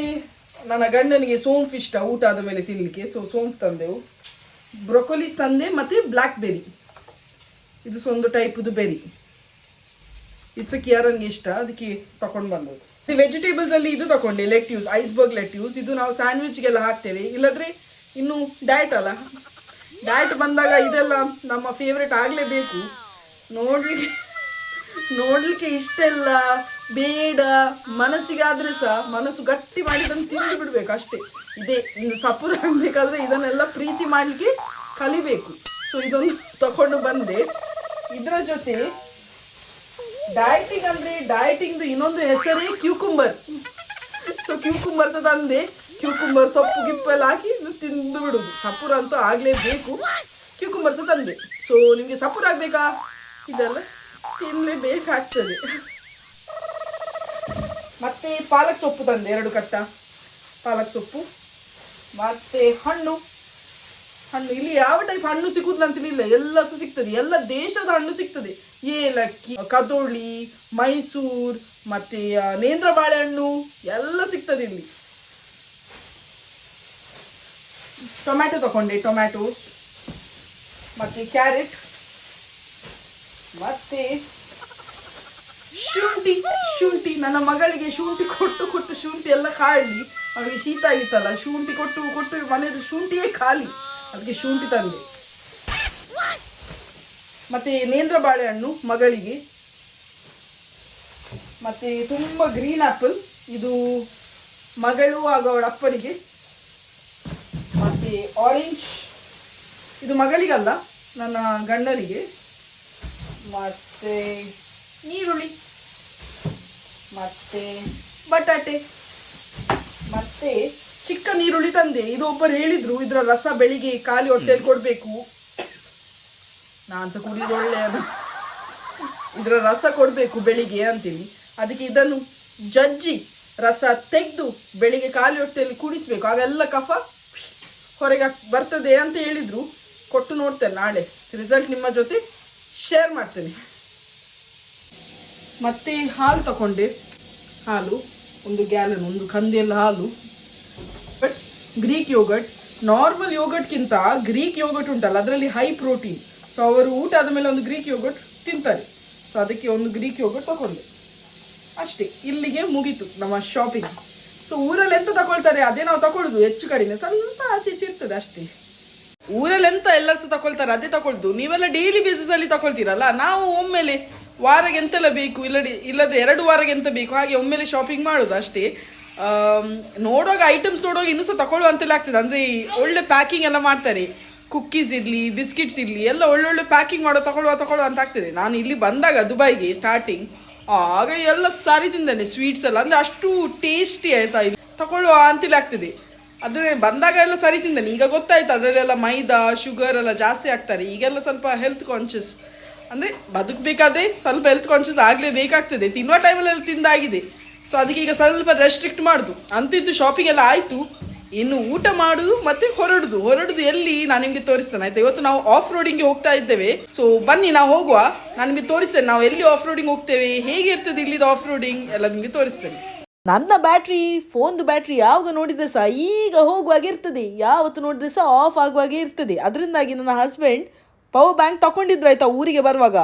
ನನ್ನ ಗಂಡನಿಗೆ ಸೋಂಫ್ ಇಷ್ಟ, ಊಟ ಆದ ಮೇಲೆ ತಿನ್ಲಿಕ್ಕೆ. ಸೊ ಸೋಂಫ್ ತಂದೆವು. ಬ್ರೊಕೊಲಿಸ್ ತಂದೆ, ಮತ್ತೆ ಬ್ಲ್ಯಾಕ್ ಬೆರಿ ಇದು ಒಂದು ಟೈಪ್ದು ಬೆರಿ ಇಟ್ಸ್ ಕಿಯರನ್ಗೆ ಇಷ್ಟ. ಅದಕ್ಕೆ ತಕೊಂಡು ಬಂದದ್ದು. ವೆಜಿಟೇಬಲ್ಸ್ ಅಲ್ಲಿ ಇದು ತಕೊಂಡೆ ಲೆಟ್ಯೂಸ್ ಐಸ್ಬರ್ಗ್ ಲೆಟ್ಯೂಸ್ ಇದು ನಾವು ಸ್ಯಾಂಡ್ವಿಚ್ಗೆಲ್ಲ ಹಾಕ್ತೇವೆ. ಇಲ್ಲದ್ರೆ ಇನ್ನು ಡಯಟ್ ಅಲ್ಲ. ಡಯಟ್ ಬಂದಾಗ ಇದೆಲ್ಲ ನಮ್ಮ ಫೇವ್ರೆಟ್ ಆಗಲೇಬೇಕು. ನೋಡ್ಲಿಕ್ಕೆ ನೋಡ್ಲಿಕ್ಕೆ ಇಷ್ಟೆಲ್ಲ ಬೇಡ. ಮನಸ್ಸಿಗಾದ್ರೆ ಸಹ, ಮನಸ್ಸು ಗಟ್ಟಿ ಮಾಡಿ ಇದನ್ನು ತಿಂದು ಬಿಡ್ಬೇಕು ಅಷ್ಟೇ. ಇದೇ, ಇನ್ನು ಸಪುರ ಆಗಬೇಕಾದ್ರೆ ಇದನ್ನೆಲ್ಲ ಪ್ರೀತಿ ಮಾಡಲಿಕ್ಕೆ ಕಲಿಬೇಕು. ಸೊ ಇದೊಂದು ತಕೊಂಡು ಬಂದೆ. ಇದರ ಜೊತೆ ಡಯಟಿಂಗ್ ಅಂದ್ರೆ ಡಯಟಿಂಗ್ದು ಇನ್ನೊಂದು ಹೆಸರೇ ಕ್ಯೂಕುಂಬರ್ ಸೊ ಕ್ಯೂಕುಂಬರ್ ಸಹ ತಂದೆ. ಕ್ಯೂಕುಂಬರ್ ಸೊಪ್ಪು, ಗಿಪ್ಪೆಲ್ಲ ಹಾಕಿ ತಿಂದು ಬಿಡುದು ಸಪುರ ಅಂತೂ ಆಗ್ಲೇಬೇಕು. ಕ್ಯೂಕುಂಬರ್ಸ ತಂದೆ. ಸೊ ನಿಮಗೆ ಸಪುರ ಆಗ್ಬೇಕಾ? ಇದೆಲ್ಲ ತಿನ್ಲೇಬೇಕಾಗ್ತದೆ. ಮತ್ತೆ ಪಾಲಕ್ ಸೊಪ್ಪು ತಂದೆ, ಎರಡು ಕಟ್ಟ. ಪಾಲಕ್ ಸೊಪ್ಪು. ಮತ್ತೆ ಹಣ್ಣು. ಹಣ್ಣು. ಇಲ್ಲಿ ಯಾವ ಟೈಪ್ ಹಣ್ಣು ಸಿಗುದಿಲ್ಲ ಅಂತ ಇಲ್ಲ. ಎಲ್ಲ ಸಿಗ್ತದೆ. ಎಲ್ಲ ದೇಶದ ಹಣ್ಣು ಸಿಗ್ತದೆ. ಏಲಕ್ಕಿ, ಕದೋಳಿ, ಮೈಸೂರ್, ಮತ್ತೆ ನೇಂದ್ರ ಬಾಳೆಹಣ್ಣು ಎಲ್ಲ ಸಿಗ್ತದೆ ಇಲ್ಲಿ. ಟೊಮ್ಯಾಟೊ ತಗೊಂಡೆ ಟೊಮ್ಯಾಟೊ. ಮತ್ತೆ ಕ್ಯಾರೆಟ್. ಮತ್ತೆ ಶುಂಠಿ ಶುಂಠಿ. ನನ್ನ ಮಗಳಿಗೆ ಶುಂಠಿ ಕೊಟ್ಟು ಕೊಟ್ಟು ಶುಂಠಿ ಎಲ್ಲ ಖಾಲಿ ಅವಳಿಗೆ ಶೀತ ಆಗಿತ್ತಲ್ಲ ಶುಂಠಿ ಕೊಟ್ಟು ಕೊಟ್ಟು ಮನೆಯದು ಶುಂಠಿಯೇ ಖಾಲಿ. ಅದಕ್ಕೆ ಶುಂಠಿ ತಂದೆ. ಮತ್ತೆ ನೇಂದ್ರ ಬಾಳೆಹಣ್ಣು ಮಗಳಿಗೆ. ಮತ್ತೆ ತುಂಬ ಗ್ರೀನ್ ಆಪಲ್ ಇದು ಮಗಳು ಹಾಗೂ ಅವಳ ಅಪ್ಪನಿಗೆ. ಆರೆಂಜ್ ಇದು ಮಗಳಿಗಲ್ಲ, ನನ್ನ ಗಂಡನಿಗೆ. ಮತ್ತೆ ನೀರುಳ್ಳಿ ಮತ್ತೆ ಬಟಾಟೆ. ಮತ್ತೆ ಚಿಕ್ಕ ನೀರುಳ್ಳಿ ತಂದೆ. ಇದು ಒಬ್ಬರು ಹೇಳಿದ್ರು, ಇದರ ರಸ ಬೆಳಿಗ್ಗೆ ಖಾಲಿ ಹೊಟ್ಟೆಯಲ್ಲಿ ಕೊಡಬೇಕು. ನಾನು ಕುಡಿದು ಒಳ್ಳೆ ಒಳ್ಳೆಯದು ಇದರ ರಸ ಕೊಡಬೇಕು ಬೆಳಿಗ್ಗೆ ಅಂತೇಳಿ ಅದಕ್ಕೆ ಇದನ್ನು ಜಜ್ಜಿ ರಸ ತೆಗೆದು ಬೆಳಿಗ್ಗೆ ಖಾಲಿ ಹೊಟ್ಟೆಯಲ್ಲಿ ಕುಡಿಸ್ಬೇಕು. ಆಗೆಲ್ಲ ಕಫ ಹೊರಗೆ ಬರ್ತದೆ ಅಂತ ಹೇಳಿದ್ರು, ಕೊಟ್ಟು ನೋಡ್ತೇನೆ ನಾಳೆ. ರಿಸಲ್ಟ್ ನಿಮ್ಮ ಜೊತೆ ಶೇರ್ ಮಾಡ್ತೇನೆ. ಮತ್ತೆ ಹಾಲು ತಗೊಂಡೆ ಹಾಲು, ಒಂದು ಗ್ಯಾಲನ್, ಒಂದು ಕಂದೆಲ್ಲ ಹಾಲು. ಬಟ್ ಗ್ರೀಕ್ ಯೋಗಟ್ ನಾರ್ಮಲ್ ಯೋಗಟ್ಗಿಂತ ಗ್ರೀಕ್ ಯೋಗಟ್ ಉಂಟಲ್ಲ, ಅದರಲ್ಲಿ ಹೈ ಪ್ರೋಟೀನ್ ಸೊ ಅವರು ಊಟ ಆದ ಮೇಲೆ ಒಂದು ಗ್ರೀಕ್ ಯೋಗಟ್ ತಿಂತಾರೆ. ಸೊ ಅದಕ್ಕೆ ಒಂದು ಗ್ರೀಕ್ ಯೋಗಟ್ ತಗೊಂಡೆ ಅಷ್ಟೇ, ಇಲ್ಲಿಗೆ ಮುಗೀತು ನಮ್ಮ ಶಾಪಿಂಗ್ ಸೊ ಊರಲ್ಲಿ ಎಂತ ತಗೊಳ್ತಾರೆ ಅದೇ ನಾವು ತಗೊಳ್ಳುದು ಹೆಚ್ಚು ಕಡಿಮೆ. ಸ್ವಲ್ಪ ಆಚೆ ಈಚೆ ಇರ್ತದೆ ಅಷ್ಟೇ. ಊರಲ್ಲಿ ಎಂತ ಎಲ್ಲರೂ ಸಹ ತಗೊಳ್ತಾರೆ ಅದೇ ತಗೊಳ್ದು ನೀವೆಲ್ಲ ಡೈಲಿ ಬೇಸಿಸ್ ಅಲ್ಲಿ ತಗೊಳ್ತೀರಲ್ಲ ನಾವು ಒಮ್ಮೆಲೆ ವಾರಕ್ಕೆ ಎಂತೆಲ್ಲ ಬೇಕು? ಇಲ್ಲ ಇಲ್ಲದ್ರೆ ಎರಡು ವಾರಕ್ಕೆ ಎಂತ ಬೇಕು? ಹಾಗೆ ಒಮ್ಮೆಲೆ ಶಾಪಿಂಗ್ ಮಾಡೋದು ಅಷ್ಟೇ. ನೋಡುವಾಗ ಐಟಮ್ಸ್ ನೋಡುವಾಗ ಇನ್ನೂ ಸಹ ತಗೊಳ್ಳುವ ಅಂತೆಲ್ಲ ಆಗ್ತದೆ. ಅಂದರೆ ಒಳ್ಳೆ ಪ್ಯಾಕಿಂಗ್ ಎಲ್ಲ ಮಾಡ್ತಾರೆ. ಕುಕ್ಕೀಸ್ ಇರಲಿ ಬಿಸ್ಕಿಟ್ಸ್ ಇರಲಿ, ಎಲ್ಲ ಒಳ್ಳೊಳ್ಳೆ ಪ್ಯಾಕಿಂಗ್ ಮಾಡೋ ತಗೊಳ್ಳುವ ತಗೊಳ್ಳುವ ಅಂತ ಆಗ್ತದೆ. ನಾನು ಇಲ್ಲಿ ಬಂದಾಗ ದುಬೈಗೆ ಸ್ಟಾರ್ಟಿಂಗ್ ಆಗ ಎಲ್ಲ ಸಾರಿ ತಿಂದಾನೆ ಸ್ವೀಟ್ಸ್ ಎಲ್ಲ. ಅಂದರೆ ಅಷ್ಟು ಟೇಸ್ಟಿ ಆಯ್ತಾ ಇಲ್ಲಿ ತಗೊಳ್ಳುವ ಅಂತೇಳಿ ಆಗ್ತದೆ. ಅದನ್ನೇ ಬಂದಾಗ ಎಲ್ಲ ಸರಿ ತಿಂದಾನೆ ಈಗ ಗೊತ್ತಾಯ್ತು ಅದರಲ್ಲೆಲ್ಲ ಮೈದಾ ಶುಗರ್ ಎಲ್ಲ ಜಾಸ್ತಿ ಆಗ್ತಾರೆ. ಈಗೆಲ್ಲ ಸ್ವಲ್ಪ ಹೆಲ್ತ್ ಕಾನ್ಷಿಯಸ್ ಅಂದರೆ ಬದುಕಬೇಕಾದ್ರೆ ಸ್ವಲ್ಪ ಹೆಲ್ತ್ ಕಾನ್ಶಿಯಸ್ ಆಗಲೇ ಬೇಕಾಗ್ತದೆ. ತಿನ್ನುವ ಟೈಮಲ್ಲೆಲ್ಲ ತಿಂದಾಗಿದೆ. ಸೊ ಅದಕ್ಕೆ ಈಗ ಸ್ವಲ್ಪ ರೆಸ್ಟ್ರಿಕ್ಟ್ ಮಾಡುದು. ಅಂತಿದ್ದು ಶಾಪಿಂಗ್ ಎಲ್ಲ ಆಯಿತು. ಇನ್ನು ಊಟ ಮಾಡುದು ಮತ್ತೆ ಹೊರಡುದು. ಹೊರಡುದು ಎಲ್ಲಿ? ನಾನು ನಿಮಗೆ ತೋರಿಸ್ತೇನೆ, ಆಯ್ತಾ? ಇವತ್ತು ನಾವು ಆಫ್ ರೋಡಿಂಗ್ಗೆ ಹೋಗ್ತಾ ಇದ್ದೇವೆ. ಸೊ ಬನ್ನಿ, ನಾವು ಹೋಗುವ. ನಾನು ನಿಮಗೆ ತೋರಿಸ್ತೇನೆ, ನಾವು ಎಲ್ಲಿ ಆಫ್ ರೋಡಿಂಗ್ ಹೋಗ್ತೇವೆ? ಹೇಗೆ ಇರ್ತದೆ ಇಲ್ಲಿದು ಆಫ್ ರೋಡಿಂಗ್ ಎಲ್ಲ ನಿಮಗೆ ತೋರಿಸ್ತೇನೆ. ನನ್ನ ಬ್ಯಾಟ್ರಿ ಫೋನ್ದು ಬ್ಯಾಟ್ರಿ ಯಾವಾಗ ನೋಡಿದ್ರೆ ಸಹ ಈಗ ಹೋಗುವಾಗ ಇರ್ತದೆ. ಯಾವತ್ತು ನೋಡಿದ್ರೆ ಸಹ ಆಫ್ ಆಗುವಾಗೆ ಇರ್ತದೆ. ಅದರಿಂದಾಗಿ ನನ್ನ ಹಸ್ಬೆಂಡ್ ಪವರ್ ಬ್ಯಾಂಕ್ ತಗೊಂಡಿದ್ರು ಆಯ್ತಾ, ಊರಿಗೆ ಬರುವಾಗ.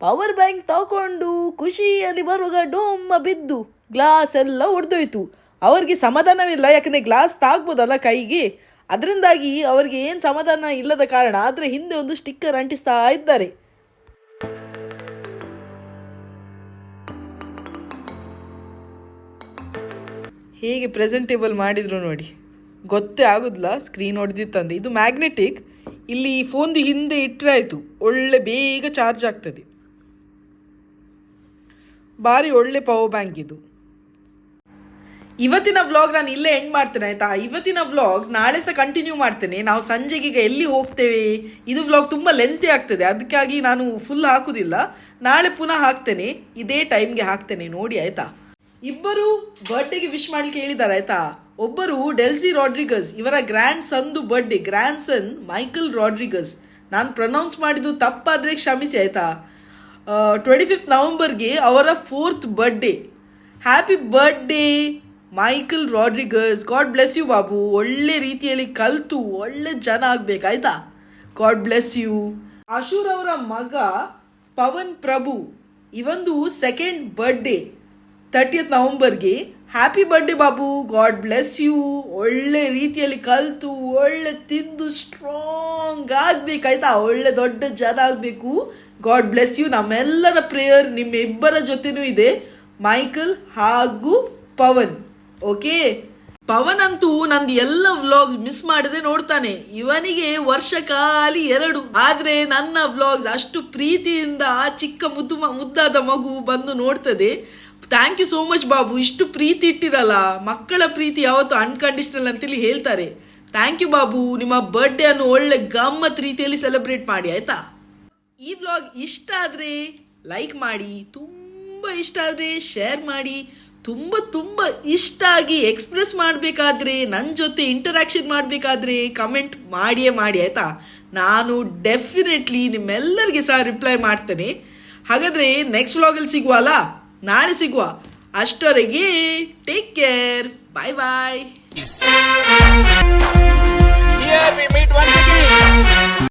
ಪವರ್ ಬ್ಯಾಂಕ್ ತಗೊಂಡು ಖುಷಿಯಲ್ಲಿ ಬರುವಾಗ ಡೊಮ್ಮ ಬಿದ್ದು ಗ್ಲಾಸ್ ಎಲ್ಲ ಒಡೆದೋಯ್ತು. ಅವ್ರಿಗೆ ಸಮಾಧಾನವಿಲ್ಲ, ಯಾಕಂದರೆ ಗ್ಲಾಸ್ ತಾಗ್ಬೋದಲ್ಲ ಕೈಗೆ? ಅದರಿಂದಾಗಿ ಅವರಿಗೆ ಏನು ಸಮಾಧಾನ ಇಲ್ಲದ ಕಾರಣ ಅದರ ಹಿಂದೆ ಒಂದು ಸ್ಟಿಕ್ಕರ್ ಅಂಟಿಸ್ತಾ ಇದ್ದಾರೆ. ಹೇಗೆ ಪ್ರೆಸೆಂಟೇಬಲ್ ಮಾಡಿದ್ರು ನೋಡಿ. ಗೊತ್ತೇ ಆಗೋದಿಲ್ಲ ಸ್ಕ್ರೀನ್ ಹೊಡೆದಿತ್ತಂದ್ರೆ. ಇದು ಮ್ಯಾಗ್ನೆಟಿಕ್ ಇಲ್ಲಿ ಫೋನ್ದು ಹಿಂದೆ ಇಟ್ಟರೆ ಆಯಿತು. ಒಳ್ಳೆ ಬೇಗ ಚಾರ್ಜ್ ಆಗ್ತದೆ. ಭಾರಿ ಒಳ್ಳೆ ಪವರ್ ಬ್ಯಾಂಕ್ ಇದು. ಇವತ್ತಿನ ವ್ಲಾಗ್ ನಾನು ಇಲ್ಲೇ ಎಂಡ್ ಮಾಡ್ತೇನೆ, ಆಯ್ತಾ? ಇವತ್ತಿನ ವ್ಲಾಗ್ ನಾಳೆ ಸಹ ಕಂಟಿನ್ಯೂ ಮಾಡ್ತೇನೆ. ನಾವು ಸಂಜೆಗೆ ಈಗ ಎಲ್ಲಿ ಹೋಗ್ತೇವೆ? ಇದು ವ್ಲಾಗ್ ತುಂಬ ಲೆಂತಿ ಆಗ್ತದೆ. ಅದಕ್ಕಾಗಿ ನಾನು ಫುಲ್ ಹಾಕುದಿಲ್ಲ. ನಾಳೆ ಪುನಃ ಹಾಕ್ತೇನೆ. ಇದೇ ಟೈಮ್ಗೆ ಹಾಕ್ತೇನೆ. ನೋಡಿ, ಆಯ್ತಾ? ಇಬ್ಬರು ಬರ್ಡೇಗೆ ವಿಶ್ ಮಾಡ್ಲಿಕ್ಕೆ ಹೇಳಿದ್ದಾರೆ, ಆಯ್ತಾ? ಒಬ್ಬರು ಡೆಲ್ಸಿ ರಾಡ್ರಿಗಸ್ ಇವರ ಗ್ರ್ಯಾಂಡ್ ಸನ್ದು birthday grandson Michael Rodrigues ನಾನು ಪ್ರೊನೌನ್ಸ್ ಮಾಡಿದ್ದು ತಪ್ಪಾದರೆ ಕ್ಷಮಿಸಿ, ಆಯ್ತಾ? ಟ್ವೆಂಟಿ ಫಿಫ್ತ್ ನವಂಬರ್ಗೆ ಅವರ fourth birthday happy birthday Michael Rodrigues God bless you Babu ಒಳ್ಳೆ ರೀತಿಯಲ್ಲಿ ಕಲ್ತು, ಒಳ್ಳೆ ಜನ ಆಗ್ಬೇಕಾಯ್ತಾ? ಗಾಡ್ ಬ್ಲೆಸ್ ಯು ಅಶೂರ್ ಅವರ ಮಗ ಪವನ್ ಪ್ರಭು, ಇವಂದು ಸೆಕೆಂಡ್ ಬರ್ಡೇ ತರ್ಟಿಯತ್ ನವಂಬರ್ಗೆ. ಹ್ಯಾಪಿ ಬರ್ಡೇ ಬಾಬು ಗಾಡ್ ಬ್ಲೆಸ್ ಯು ಒಳ್ಳೆ ರೀತಿಯಲ್ಲಿ ಕಲ್ತು, ಒಳ್ಳೆ ತಿಂದು ಸ್ಟ್ರಾಂಗ್ ಆಗ್ಬೇಕಾಯ್ತಾ? ಒಳ್ಳೆ ದೊಡ್ಡ ಜನ ಆಗಬೇಕು. ಗಾಡ್ ಬ್ಲೆಸ್ ಯು ನಮ್ಮೆಲ್ಲರ ಪ್ರೇಯರ್ ನಿಮ್ಮಿಬ್ಬರ ಜೊತೆನೂ ಇದೆ. ಮೈಕಲ್ ಹಾಗೂ ಪವನ್. ಓಕೆ? ಪವನ್ ಅಂತೂ ನಂದು ಎಲ್ಲ ವ್ಲಾಗ್ಸ್ ಮಿಸ್ ಮಾಡದೆ ನೋಡ್ತಾನೆ. ಇವನಿಗೆ ವರ್ಷ ಖಾಲಿ ಎರಡು. ಆದ್ರೆ ನನ್ನ ವ್ಲಾಗ್ಸ್ ಅಷ್ಟು ಪ್ರೀತಿಯಿಂದ ಆ ಚಿಕ್ಕ ಮುದ್ದು ಮುದ್ದಾದ ಮಗು ಬಂದು ನೋಡ್ತದೆ. ಥ್ಯಾಂಕ್ ಯು ಸೋ ಮಚ್ ಬಾಬು. ಇಷ್ಟು ಪ್ರೀತಿ ಇಟ್ಟಿರಲ್ಲ. ಮಕ್ಕಳ ಪ್ರೀತಿ ಯಾವತ್ತು ಅನ್ಕಂಡೀಷನಲ್ ಅಂತೇಳಿ ಹೇಳ್ತಾರೆ. ಥ್ಯಾಂಕ್ ಯು ಬಾಬು. ನಿಮ್ಮ ಬರ್ಡೇ ಅನ್ನು ಒಳ್ಳೆ ಗಮ್ಮತ್ ರೀತಿಯಲ್ಲಿ ಸೆಲೆಬ್ರೇಟ್ ಮಾಡಿ, ಆಯ್ತಾ? ಈ ವ್ಲಾಗ್ ಇಷ್ಟ ಆದರೆ ಲೈಕ್ ಮಾಡಿ, ತುಂಬ ಇಷ್ಟ ಆದರೆ ಶೇರ್ ಮಾಡಿ. ತುಂಬ ತುಂಬ ಇಷ್ಟ ಆಗಿ ಎಕ್ಸ್ಪ್ರೆಸ್ ಮಾಡಬೇಕಾದ್ರೆ ನನ್ನ ಜೊತೆ ಇಂಟರಾಕ್ಷನ್ ಮಾಡಬೇಕಾದ್ರೆ ಕಮೆಂಟ್ ಮಾಡಿಯೇ ಮಾಡಿ, ಆಯಿತಾ? ನಾನು ಡೆಫಿನೆಟ್ಲಿ ನಿಮ್ಮೆಲ್ಲರಿಗೆ ಸಹ ರಿಪ್ಲೈ ಮಾಡ್ತೇನೆ. ಹಾಗಾದರೆ ನೆಕ್ಸ್ಟ್ ವ್ಲಾಗಲ್ಲಿ ಸಿಗುವಲ್ಲ ನಾಳೆ ಸಿಗುವ. ಅಷ್ಟವರೆಗೆ ಟೇಕ್ ಕೇರ್ ಬಾಯ್ ಬಾಯ್